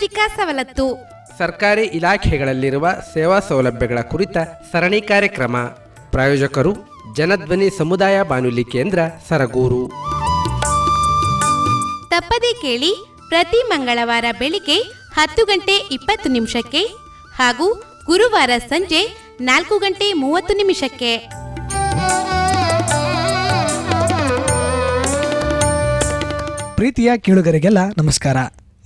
ಸಾಮಾಜಿಕ ಸವಲತ್ತು ಸರ್ಕಾರಿ ಇಲಾಖೆಗಳಲ್ಲಿರುವ ಸೇವಾ ಸೌಲಭ್ಯಗಳ ಕುರಿತ ಸರಣಿ ಕಾರ್ಯಕ್ರಮ. ಪ್ರಾಯೋಜಕರು ಜನಧ್ವನಿ ಸಮುದಾಯ ಬಾನುಲಿ ಕೇಂದ್ರ ಸರಗೂರು. ತಪ್ಪದೇ ಕೇಳಿ ಪ್ರತಿ ಮಂಗಳವಾರ ಬೆಳಿಗ್ಗೆ ಹತ್ತು ಗಂಟೆ ಇಪ್ಪತ್ತು ನಿಮಿಷಕ್ಕೆ ಹಾಗೂ ಗುರುವಾರ ಸಂಜೆ ನಾಲ್ಕು ಗಂಟೆ ಮೂವತ್ತು ನಿಮಿಷಕ್ಕೆ. ಪ್ರೀತಿಯ ಕೇಳುಗರಿಗೆಲ್ಲ ನಮಸ್ಕಾರ.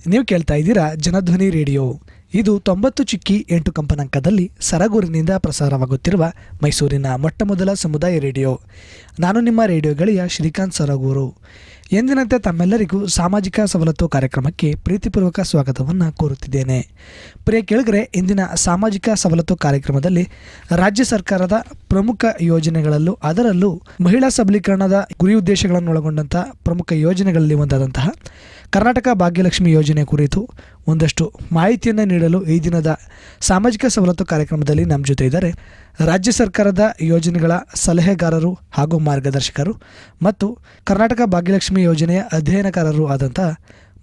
ನೀವು ಕೇಳ್ತಾ ಇದ್ದೀರಾ ಜನಧ್ವನಿ ರೇಡಿಯೋ. ಇದು ತೊಂಬತ್ತು ಚಿಕ್ಕಿ ಎಂಟು ಕಂಪನಾಂಕದಲ್ಲಿ ಸರಗೂರಿನಿಂದ ಪ್ರಸಾರವಾಗುತ್ತಿರುವ ಮೈಸೂರಿನ ಮೊಟ್ಟಮೊದಲ ಸಮುದಾಯ ರೇಡಿಯೋ. ನಾನು ನಿಮ್ಮ ರೇಡಿಯೋ ಗೆಳೆಯ ಶ್ರೀಕಾಂತ್ ಸರಗೂರು. ಎಂದಿನಂತೆ ತಮ್ಮೆಲ್ಲರಿಗೂ ಸಾಮಾಜಿಕ ಸವಲತ್ತು ಕಾರ್ಯಕ್ರಮಕ್ಕೆ ಪ್ರೀತಿಪೂರ್ವಕ ಸ್ವಾಗತವನ್ನು ಕೋರುತ್ತಿದ್ದೇನೆ. ಪ್ರಿಯ ಕೇಳಿಗರೆ, ಇಂದಿನ ಸಾಮಾಜಿಕ ಸವಲತ್ತು ಕಾರ್ಯಕ್ರಮದಲ್ಲಿ ರಾಜ್ಯ ಸರ್ಕಾರದ ಪ್ರಮುಖ ಯೋಜನೆಗಳಲ್ಲೂ ಅದರಲ್ಲೂ ಮಹಿಳಾ ಸಬಲೀಕರಣದ ಗುರಿ ಉದ್ದೇಶಗಳನ್ನು ಒಳಗೊಂಡಂತಹ ಪ್ರಮುಖ ಯೋಜನೆಗಳಲ್ಲಿ ಒಂದಾದಂತಹ ಕರ್ನಾಟಕ ಭಾಗ್ಯಲಕ್ಷ್ಮಿ ಯೋಜನೆ ಕುರಿತು ಒಂದಷ್ಟು ಮಾಹಿತಿಯನ್ನು ನೀಡಲು ಈ ದಿನದ ಸಾಮಾಜಿಕ ಸವಲತ್ತು ಕಾರ್ಯಕ್ರಮದಲ್ಲಿ ನಮ್ಮ ಜೊತೆ ಇದ್ದಾರೆ ರಾಜ್ಯ ಸರ್ಕಾರದ ಯೋಜನೆಗಳ ಸಲಹೆಗಾರರು ಹಾಗೂ ಮಾರ್ಗದರ್ಶಕರು ಮತ್ತು ಕರ್ನಾಟಕ ಭಾಗ್ಯಲಕ್ಷ್ಮಿ ಯೋಜನೆಯ ಅಧ್ಯಯನಕಾರರು ಆದಂಥ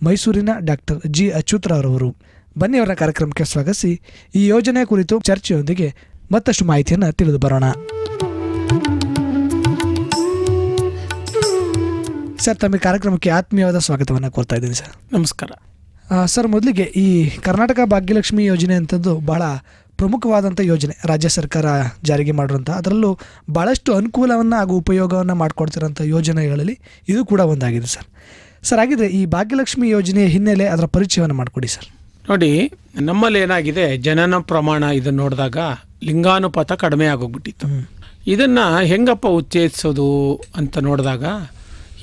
ಮೈಸೂರಿನ ಡಾಕ್ಟರ್ ಜಿ ಅಚ್ಯುತರವರು ಬನ್ನಿ ಅವರ ಕಾರ್ಯಕ್ರಮಕ್ಕೆ ಸ್ವಾಗತಿಸಿ. ಈ ಯೋಜನೆ ಕುರಿತು ಚರ್ಚೆಯೊಂದಿಗೆ ಮತ್ತಷ್ಟು ಮಾಹಿತಿಯನ್ನು ತಿಳಿದು ಬರೋಣ. ಸರ್ ತಮ್ಮ ಕಾರ್ಯಕ್ರಮಕ್ಕೆ ಆತ್ಮೀಯವಾದ ಸ್ವಾಗತವನ್ನು ಕೋರ್ತಾ ಇದ್ದೀನಿ ಸರ್. ನಮಸ್ಕಾರ. ಸರ್ ಮೊದಲಿಗೆ ಈ ಕರ್ನಾಟಕ ಭಾಗ್ಯಲಕ್ಷ್ಮಿ ಯೋಜನೆ ಅಂಥದ್ದು ಬಹಳ ಪ್ರಮುಖವಾದಂಥ ಯೋಜನೆ. ರಾಜ್ಯ ಸರ್ಕಾರ ಜಾರಿಗೆ ಮಾಡಿರೋಂಥ ಅದರಲ್ಲೂ ಭಾಳಷ್ಟು ಅನುಕೂಲವನ್ನು ಹಾಗೂ ಉಪಯೋಗವನ್ನು ಮಾಡಿಕೊಡ್ತಿರೋಂಥ ಯೋಜನೆಗಳಲ್ಲಿ ಇದು ಕೂಡ ಒಂದಾಗಿದೆ ಸರ್. ಸರ್ ಹಾಗಿದ್ರೆ ಈ ಭಾಗ್ಯಲಕ್ಷ್ಮಿ ಯೋಜನೆಯ ಹಿನ್ನೆಲೆ ಅದರ ಪರಿಚಯವನ್ನು ಮಾಡಿಕೊಡಿ ಸರ್. ನೋಡಿ ನಮ್ಮಲ್ಲಿ ಏನಾಗಿದೆ ಜನನ ಪ್ರಮಾಣ ಇದನ್ನು ನೋಡಿದಾಗ ಲಿಂಗಾನುಪಾತ ಕಡಿಮೆ ಆಗೋಗ್ಬಿಟ್ಟಿತ್ತು. ಇದನ್ನು ಹೆಂಗಪ್ಪ ಉತ್ತೇಜಿಸೋದು ಅಂತ ನೋಡಿದಾಗ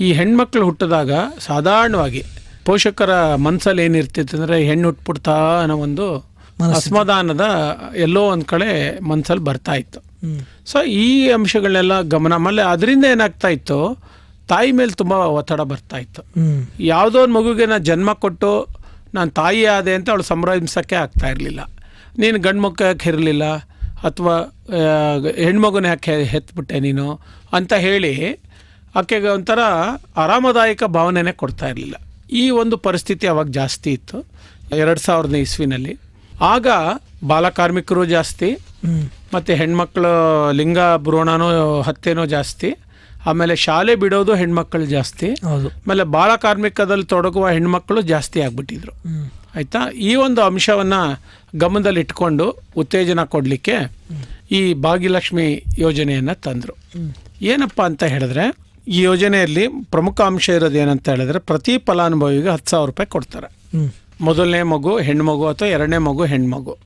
ಈ ಹೆಣ್ಮಕ್ಳು ಹುಟ್ಟಿದಾಗ ಸಾಧಾರಣವಾಗಿ ಪೋಷಕರ ಮನಸ್ಸಲ್ಲಿ ಏನಿರ್ತಿತ್ತು ಅಂದರೆ ಹೆಣ್ಣು ಹುಟ್ಬಿಡ್ತಾ ಅನ್ನೋ ಒಂದು ಅಸಮಾಧಾನದ ಎಲ್ಲೋ ಒಂದು ಕಡೆ ಮನಸ್ಸಲ್ಲಿ ಬರ್ತಾ ಇತ್ತು. ಸೊ ಈ ಅಂಶಗಳನ್ನೆಲ್ಲ ಗಮನ ಆಮೇಲೆ ಅದರಿಂದ ಏನಾಗ್ತಾ ಇತ್ತು? ತಾಯಿ ಮೇಲೆ ತುಂಬ ಒತ್ತಡ ಬರ್ತಾ ಇತ್ತು. ಯಾವುದೋ ಒಂದು ಮಗುಗೆ ನಾನು ಜನ್ಮ ಕೊಟ್ಟು ನಾನು ತಾಯಿ ಆದೆ ಅಂತ ಅವಳು ಸಂಭ್ರಮಿಸೋಕ್ಕೆ ಆಗ್ತಾ ಇರಲಿಲ್ಲ. ನೀನು ಗಂಡು ಮಕ್ಕ ಯಾಕೆ ಇರಲಿಲ್ಲ ಅಥವಾ ಹೆಣ್ಮಗುನ ಯಾಕೆ ಹೆತ್ಬಿಟ್ಟೆ ನೀನು? ಅಂತ ಹೇಳಿ ಆಕೆಗೆ ಒಂಥರ ಆರಾಮದಾಯಕ ಭಾವನೆನೇ ಕೊಡ್ತಾ ಇರಲಿಲ್ಲ. ಈ ಒಂದು ಪರಿಸ್ಥಿತಿ ಅವಾಗ ಜಾಸ್ತಿ ಇತ್ತು ಎರಡು ಸಾವಿರದ ಇಸ್ವಿನಲ್ಲಿ. ಆಗ ಬಾಲಕಾರ್ಮಿಕರು ಜಾಸ್ತಿ ಮತ್ತು ಹೆಣ್ಮಕ್ಳು ಲಿಂಗ ಭ್ರೂಣನೂ ಹತ್ಯೆನೂ ಜಾಸ್ತಿ ಆಮೇಲೆ ಶಾಲೆ ಬಿಡೋದು ಹೆಣ್ಮಕ್ಳು ಜಾಸ್ತಿ ಹೌದು. ಆಮೇಲೆ ಬಾಲಕಾರ್ಮಿಕದಲ್ಲಿ ತೊಡಗುವ ಹೆಣ್ಮಕ್ಳು ಜಾಸ್ತಿ ಆಗಿಬಿಟ್ಟಿದ್ರು. ಆಯಿತಾ? ಈ ಒಂದು ಅಂಶವನ್ನು ಗಮನದಲ್ಲಿ ಇಟ್ಕೊಂಡು ಉತ್ತೇಜನ ಕೊಡಲಿಕ್ಕೆ ಈ ಭಾಗ್ಯಲಕ್ಷ್ಮಿ ಯೋಜನೆಯನ್ನು ತಂದರು. ಏನಪ್ಪ ಅಂತ ಹೇಳಿದ್ರೆ ಈ ಯೋಜನೆಯಲ್ಲಿ ಪ್ರಮುಖ ಅಂಶ ಇರೋದು ಏನಂತ ಹೇಳಿದ್ರೆ ಪ್ರತಿ ಫಲಾನುಭವಿಗೆ ಹತ್ತು ಸಾವಿರ ರೂಪಾಯಿ ಕೊಡ್ತಾರೆ. ಮೊದಲನೇ ಮಗು ಹೆಣ್ಮಗು ಅಥವಾ ಎರಡನೇ ಮಗು ಹೆಣ್ಮಗು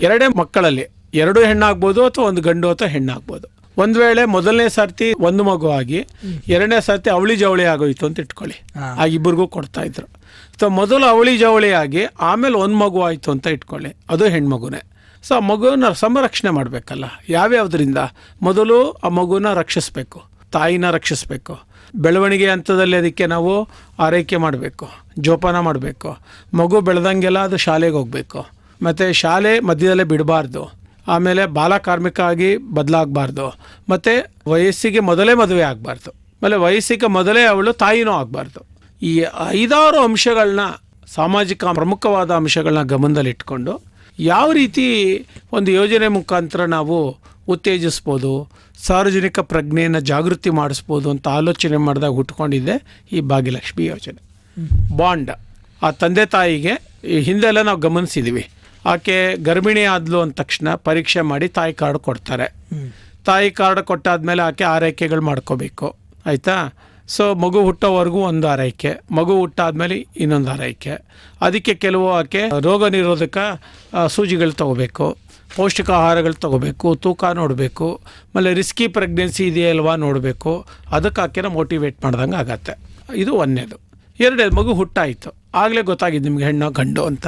ಎರಡೇ ಮಕ್ಕಳಲ್ಲಿ ಎರಡು ಹೆಣ್ಣಾಗ್ಬೋದು ಅಥವಾ ಒಂದು ಗಂಡು ಅಥವಾ ಹೆಣ್ಣಾಗ್ಬೋದು. ಒಂದು ವೇಳೆ ಮೊದಲನೇ ಸರ್ತಿ ಒಂದು ಮಗು ಆಗಿ ಎರಡನೇ ಸರ್ತಿ ಅವಳಿ ಜವಳಿ ಆಗೋಯ್ತು ಅಂತ ಇಟ್ಕೊಳ್ಳಿ. ಆ ಇಬ್ಬರಿಗೂ ಕೊಡ್ತಾ ಇದ್ರು. ಸೊ ಮೊದಲು ಅವಳಿ ಜವಳಿ ಆಗಿ ಆಮೇಲೆ ಒಂದು ಮಗು ಆಯಿತು ಅಂತ ಇಟ್ಕೊಳ್ಳಿ. ಅದು ಹೆಣ್ಮಗುನೇ ಸೊ ಆ ಮಗುವನ್ನ ಸಂರಕ್ಷಣೆ ಮಾಡಬೇಕಲ್ಲ. ಯಾವ್ಯಾವುದರಿಂದ? ಮೊದಲು ಆ ಮಗುನ ರಕ್ಷಿಸಬೇಕು. ತಾಯಿನ ರಕ್ಷಿಸಬೇಕು. ಬೆಳವಣಿಗೆ ಹಂತದಲ್ಲಿ ಅದಕ್ಕೆ ನಾವು ಆರೈಕೆ ಮಾಡಬೇಕು, ಜೋಪಾನ ಮಾಡಬೇಕು. ಮಗು ಬೆಳೆದಂಗೆಲ್ಲ ಅದು ಶಾಲೆಗೆ ಹೋಗಬೇಕು. ಮತ್ತು ಶಾಲೆ ಮಧ್ಯದಲ್ಲೇ ಬಿಡಬಾರ್ದು. ಆಮೇಲೆ ಬಾಲ ಕಾರ್ಮಿಕ ಆಗಿ ಬದಲಾಗಬಾರ್ದು. ಮತ್ತು ವಯಸ್ಸಿಗೆ ಮೊದಲೇ ಮದುವೆ ಆಗಬಾರ್ದು. ಆಮೇಲೆ ವಯಸ್ಸಿಗೆ ಮೊದಲೇ ಅವಳು ತಾಯಿನೂ ಆಗಬಾರ್ದು. ಈ ಐದಾರು ಅಂಶಗಳನ್ನ ಸಾಮಾಜಿಕ ಪ್ರಮುಖವಾದ ಅಂಶಗಳನ್ನ ಗಮನದಲ್ಲಿಟ್ಕೊಂಡು ಯಾವ ರೀತಿ ಒಂದು ಯೋಜನೆ ಮುಖಾಂತರ ನಾವು ಉತ್ತೇಜಿಸ್ಬೋದು ಸಾರ್ವಜನಿಕ ಪ್ರಜ್ಞೆಯನ್ನು ಜಾಗೃತಿ ಮಾಡಿಸ್ಬೋದು ಅಂತ ಆಲೋಚನೆ ಮಾಡಿದಾಗ ಹುಟ್ಕೊಂಡಿದ್ದೆ ಈ ಭಾಗ್ಯಲಕ್ಷ್ಮಿ ಯೋಜನೆ. ಬಾಂಡ್. ಆ ತಂದೆ ತಾಯಿಗೆ ಈ ಹಿಂದೆಲ್ಲ ನಾವು ಗಮನಿಸಿದ್ವಿ. ಆಕೆ ಗರ್ಭಿಣಿ ಆದ್ಲು ಅಂದ ತಕ್ಷಣ ಪರೀಕ್ಷೆ ಮಾಡಿ ತಾಯಿ ಕಾರ್ಡ್ ಕೊಡ್ತಾರೆ. ತಾಯಿ ಕಾರ್ಡ್ ಕೊಟ್ಟಾದ್ಮೇಲೆ ಆಕೆ ಆರೈಕೆಗಳು ಮಾಡ್ಕೋಬೇಕು. ಆಯಿತಾ? ಸೊ ಮಗು ಹುಟ್ಟೋವರೆಗೂ ಒಂದು ಆರೈಕೆ ಮಗು ಹುಟ್ಟಾದ್ಮೇಲೆ ಇನ್ನೊಂದು ಆರೈಕೆ. ಅದಕ್ಕೆ ಕೆಲವು ಆಕೆ ರೋಗ ನಿರೋಧಕ ಸೂಜಿಗಳು ತಗೋಬೇಕು. ಪೌಷ್ಟಿಕ ಆಹಾರಗಳು ತಗೋಬೇಕು ತೂಕ ನೋಡಬೇಕು ಆಮೇಲೆ ರಿಸ್ಕಿ ಪ್ರೆಗ್ನೆನ್ಸಿ ಇದೆಯಲ್ವಾ ನೋಡಬೇಕು ಅದಕ್ಕೆ ಆಕೆನ ಮೋಟಿವೇಟ್ ಮಾಡ್ದಂಗೆ ಆಗತ್ತೆ. ಇದು ಒಂದನೇದು ಎರಡನೇದು ಮಗು ಹುಟ್ಟಾಯಿತು. ಆಗಲೇ ಗೊತ್ತಾಗಿದ್ದು ನಿಮಗೆ ಹೆಣ್ಣು ಗಂಡು ಅಂತ.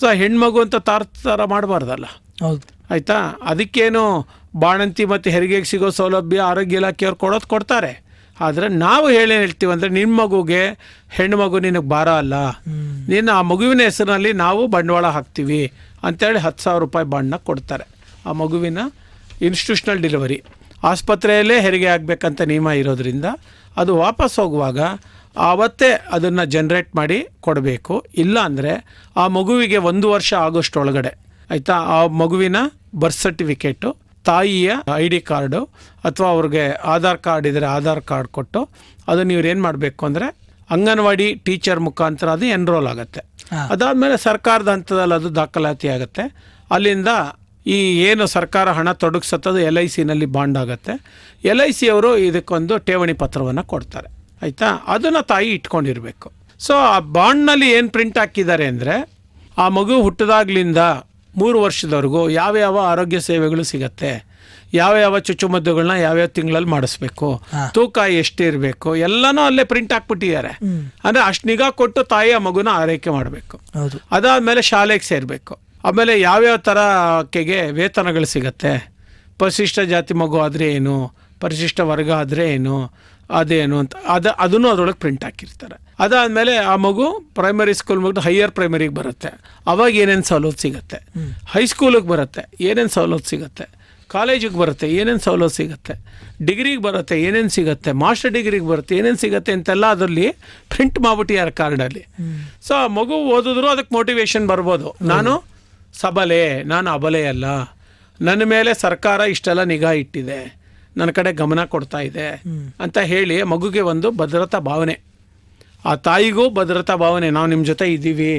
ಸೊ ಹೆಣ್ಮಗು ಅಂತ ತಾರ್ತಾರ ಮಾಡಬಾರ್ದಲ್ಲ? ಹೌದು. ಆಯಿತಾ? ಅದಕ್ಕೇನು ಬಾಣಂತಿ ಮತ್ತು ಹೆರಿಗೆಗೆ ಸಿಗೋ ಸೌಲಭ್ಯ ಆರೋಗ್ಯ ಇಲಾಖೆಯವ್ರು ಕೊಡೋದು ಕೊಡ್ತಾರೆ. ಆದರೆ ನಾವು ಹೇಳಿ ಹೇಳ್ತೀವಿ ಅಂದರೆ ನಿಮ್ಮ ಮಗುಗೆ ಹೆಣ್ಣು ಮಗು ನಿನಗೆ ಭಾರ ಅಲ್ಲ. ನೀನು ಆ ಮಗುವಿನ ಹೆಸರಿನಲ್ಲಿ ನಾವು ಬಂಡವಾಳ ಹಾಕ್ತೀವಿ. ಅಂತೇಳಿ ಹತ್ತು ಸಾವಿರ ರೂಪಾಯಿ ಬಾಂಡ್ನ ಕೊಡ್ತಾರೆ. ಆ ಮಗುವಿನ ಇನ್ಸ್ಟಿಟ್ಯೂಷನಲ್ ಡೆಲಿವರಿ ಆಸ್ಪತ್ರೆಯಲ್ಲೇ ಹೆರಿಗೆ ಆಗಬೇಕಂತ ನಿಯಮ ಇರೋದರಿಂದ ಅದು ವಾಪಸ್ ಹೋಗುವಾಗ ಆವತ್ತೇ ಅದನ್ನು ಜನ್ರೇಟ್ ಮಾಡಿ ಕೊಡಬೇಕು. ಇಲ್ಲ ಅಂದರೆ ಆ ಮಗುವಿಗೆ ಒಂದು ವರ್ಷ ಆಗೋಷ್ಟೊಳಗಡೆ, ಆಯಿತಾ? ಆ ಮಗುವಿನ ಬರ್ತ್ ಸರ್ಟಿಫಿಕೇಟು ತಾಯಿಯ ಐ ಡಿ ಕಾರ್ಡು ಅಥವಾ ಅವ್ರಿಗೆ ಆಧಾರ್ ಕಾರ್ಡ್ ಇದ್ದರೆ ಆಧಾರ್ ಕಾರ್ಡ್ ಕೊಟ್ಟು ಅದನ್ನು ಇವ್ರು ಏನು ಮಾಡಬೇಕು ಅಂದರೆ ಅಂಗನವಾಡಿ ಟೀಚರ್ ಮುಖಾಂತರ ಅದು ಎನ್ರೋಲ್ ಆಗುತ್ತೆ. ಅದಾದಮೇಲೆ ಸರ್ಕಾರದ ಹಂತದಲ್ಲಿ ಅದು ದಾಖಲಾತಿ ಆಗುತ್ತೆ. ಅಲ್ಲಿಂದ ಈ ಏನು ಸರ್ಕಾರ ಹಣ ತೊಡಗಿಸತ್ತದು ಎಲ್ ಐ ಸಿನಲ್ಲಿ ಬಾಂಡ್ ಆಗುತ್ತೆ. ಎಲ್ ಐ ಸಿ ಅವರು ಇದಕ್ಕೊಂದು ಠೇವಣಿ ಪತ್ರವನ್ನು ಕೊಡ್ತಾರೆ. ಆಯಿತಾ? ಅದನ್ನು ತಾಯಿ ಇಟ್ಕೊಂಡಿರಬೇಕು. ಸೊ ಆ ಬಾಂಡ್ನಲ್ಲಿ ಏನು ಪ್ರಿಂಟ್ ಹಾಕಿದ್ದಾರೆ ಅಂದರೆ, ಆ ಮಗು ಹುಟ್ಟಿದಾಗ್ಲಿಂದ ಮೂರು ವರ್ಷದವರೆಗೂ ಯಾವ್ಯಾವ ಆರೋಗ್ಯ ಸೇವೆಗಳು ಸಿಗತ್ತೆ? ಯಾವ ಯಾವ ಚುಚ್ಚುಮದ್ದುಗಳನ್ನ ಯಾವ್ಯಾವ ತಿಂಗಳಲ್ಲಿ ಮಾಡಿಸ್ಬೇಕು? ತೂಕ ಎಷ್ಟಿರಬೇಕು ಎಲ್ಲನೂ ಅಲ್ಲೇ ಪ್ರಿಂಟ್ ಹಾಕ್ಬಿಟ್ಟಿದ್ದಾರೆ. ಅಂದ್ರೆ ಅಷ್ಟು ನಿಗಾ ಕೊಟ್ಟು ತಾಯಿ ಆ ಮಗುನ ಆರೈಕೆ ಮಾಡಬೇಕು. ಅದಾದ್ಮೇಲೆ ಅದಾದಮೇಲೆ ಶಾಲೆಗೆ ಸೇರಬೇಕು. ಆಮೇಲೆ ಯಾವ್ಯಾವ ಥರ ಆಕೆಗೆ ವೇತನಗಳು ಸಿಗತ್ತೆ? ಪರಿಶಿಷ್ಟ ಜಾತಿ ಮಗು ಆದರೆ ಏನು? ಪರಿಶಿಷ್ಟ ವರ್ಗ ಆದರೆ ಏನು? ಅದೇನು ಅಂತ ಅದು ಅದನ್ನು ಅದರೊಳಗೆ ಪ್ರಿಂಟ್ ಹಾಕಿರ್ತಾರೆ. ಅದಾದಮೇಲೆ ಆ ಮಗು ಪ್ರೈಮರಿ ಸ್ಕೂಲ್ ಮುಗಿದು ಹೈಯರ್ ಪ್ರೈಮರಿಗೆ ಬರುತ್ತೆ. ಅವಾಗ ಏನೇನು ಸವಲತ್ತು ಸಿಗುತ್ತೆ? ಹೈಸ್ಕೂಲಿಗೆ ಬರುತ್ತೆ. ಏನೇನು ಸವಲತ್ತು ಸಿಗುತ್ತೆ? ಕಾಲೇಜಿಗೆ ಬರುತ್ತೆ, ಏನೇನು ಸವಲತ್ತು ಸಿಗುತ್ತೆ, ಡಿಗ್ರಿಗೆ ಬರುತ್ತೆ, ಏನೇನು ಸಿಗುತ್ತೆ, ಮಾಸ್ಟರ್ ಡಿಗ್ರಿಗೆ ಬರುತ್ತೆ, ಏನೇನು ಸಿಗುತ್ತೆ ಅಂತೆಲ್ಲ ಅದರಲ್ಲಿ ಪ್ರಿಂಟ್ ಮಾಡ್ಬಿಟ್ಟಿದ್ದಾರೆ ಕಾರ್ಡಲ್ಲಿ ಸೊ ಆ ಮಗು ಓದಿದ್ರು ಅದಕ್ಕೆ ಮೋಟಿವೇಶನ್ ಬರ್ಬೋದು. ನಾನು ಸಬಲೆ, ನಾನು ಅಬಲೆ ಅಲ್ಲ. ನನ್ನ ಮೇಲೆ ಸರ್ಕಾರ ಇಷ್ಟೆಲ್ಲ ನಿಗಾ ಇಟ್ಟಿದೆ. ನನ್ನ ಕಡೆ ಗಮನ ಕೊಡ್ತಾ ಇದೆ ಅಂತ ಹೇಳಿ ಮಗುಗೆ ಒಂದು ಭದ್ರತಾ ಭಾವನೆ. ಆ ತಾಯಿಗೂ ಭದ್ರತಾ ಭಾವನೆ, ನಾವು ನಿಮ್ಮ ಜೊತೆ ಇದ್ದೀವಿ,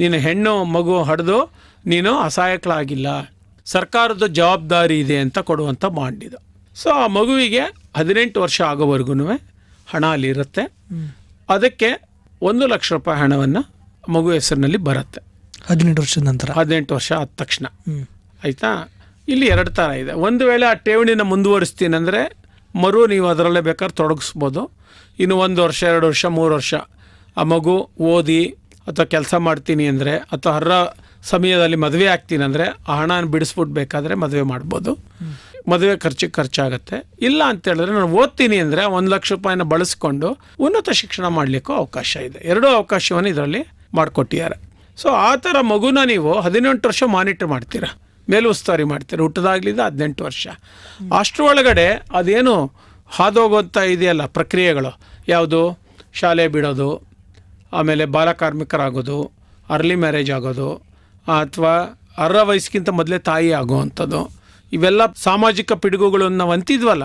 ನೀನು ಹೆಣ್ಣು ಮಗು ಹಡ್ದು ನೀನು ಅಸಹಾಯಕಳಾಗಿಲ್ಲ. ಸರ್ಕಾರದ ಜವಾಬ್ದಾರಿ ಇದೆ ಅಂತ ಕೊಡುವಂಥ ಬಾಂಡ್ ಇದು. ಸೊ ಆ ಮಗುವಿಗೆ ಹದಿನೆಂಟು ವರ್ಷ ಆಗೋವರೆಗೂ ಹಣ ಅಲ್ಲಿರುತ್ತೆ ಅದಕ್ಕೆ ಒಂದು ಲಕ್ಷ ರೂಪಾಯಿ ಹಣವನ್ನು ಮಗು ಹೆಸರಿನಲ್ಲಿ ಬರುತ್ತೆ. ಹದಿನೆಂಟು ವರ್ಷದ ನಂತರ. ಹದಿನೆಂಟು ವರ್ಷ ಆದ ತಕ್ಷಣ. ಆಯಿತಾ? ಇಲ್ಲಿ ಎರಡು ಥರ ಇದೆ. ಒಂದು ವೇಳೆ ಆ ಠೇವಣಿನ ಮುಂದುವರಿಸ್ತೀನಿ ಅಂದರೆ ಮರು ನೀವು ಅದರಲ್ಲೇ ಬೇಕಾದ್ರೆ ತೊಡಗಿಸ್ಬೋದು. ಇನ್ನು ಒಂದು ವರ್ಷ ಎರಡು ವರ್ಷ ಮೂರು ವರ್ಷ ಆ ಮಗು ಓದಿ ಅಥವಾ ಕೆಲಸ ಮಾಡ್ತೀನಿ ಅಂದರೆ ಅಥವಾ ಹರ್ರ ಸಮಯದಲ್ಲಿ ಮದುವೆ ಆಗ್ತೀನಿ ಅಂದರೆ ಆ ಹಣನ ಬಿಡಿಸ್ಬಿಟ್ಟು ಬೇಕಾದರೆ ಮದುವೆ ಮಾಡ್ಬೋದು. ಮದುವೆ ಖರ್ಚಿಗೆ ಖರ್ಚಾಗುತ್ತೆ. ಇಲ್ಲ ಅಂತ ಹೇಳಿದ್ರೆ ನಾನು ಓದ್ತೀನಿ ಅಂದರೆ ಒಂದು ಲಕ್ಷ ರೂಪಾಯಿನ ಬಳಸ್ಕೊಂಡು ಉನ್ನತ ಶಿಕ್ಷಣ ಮಾಡಲಿಕ್ಕೂ ಅವಕಾಶ ಇದೆ. ಎರಡೂ ಅವಕಾಶವನ್ನು ಇದರಲ್ಲಿ ಮಾಡಿಕೊಟ್ಟಿದ್ದಾರೆ. ಸೊ ಆ ಥರ ಮಗುನ ನೀವು ಹದಿನೆಂಟು ವರ್ಷ ಮಾನಿಟರ್ ಮಾಡ್ತೀರಾ? ಮೇಲುಸ್ತುವಾರಿ ಮಾಡ್ತೀರಾ? ಹುಟ್ಟದಾಗ್ಲಿಂದ ಹದಿನೆಂಟು ವರ್ಷ. ಅಷ್ಟರೊಳಗಡೆ ಅದೇನು ಹಾದೋಗೋಂಥ ಇದೆಯಲ್ಲ ಪ್ರಕ್ರಿಯೆಗಳು. ಯಾವುದು? ಶಾಲೆ ಬಿಡೋದು, ಆಮೇಲೆ ಬಾಲಕಾರ್ಮಿಕರಾಗೋದು ಅರ್ಲಿ ಮ್ಯಾರೇಜ್ ಆಗೋದು ಅಥವಾ ಅರ್ಹ ವಯಸ್ಸಿಗಿಂತ ಮೊದಲೇ ತಾಯಿ ಆಗುವಂಥದ್ದು ಇವೆಲ್ಲ ಸಾಮಾಜಿಕ ಪಿಡುಗುಗಳನ್ನು ನಾವು ಅಂತಿದ್ವಲ್ಲ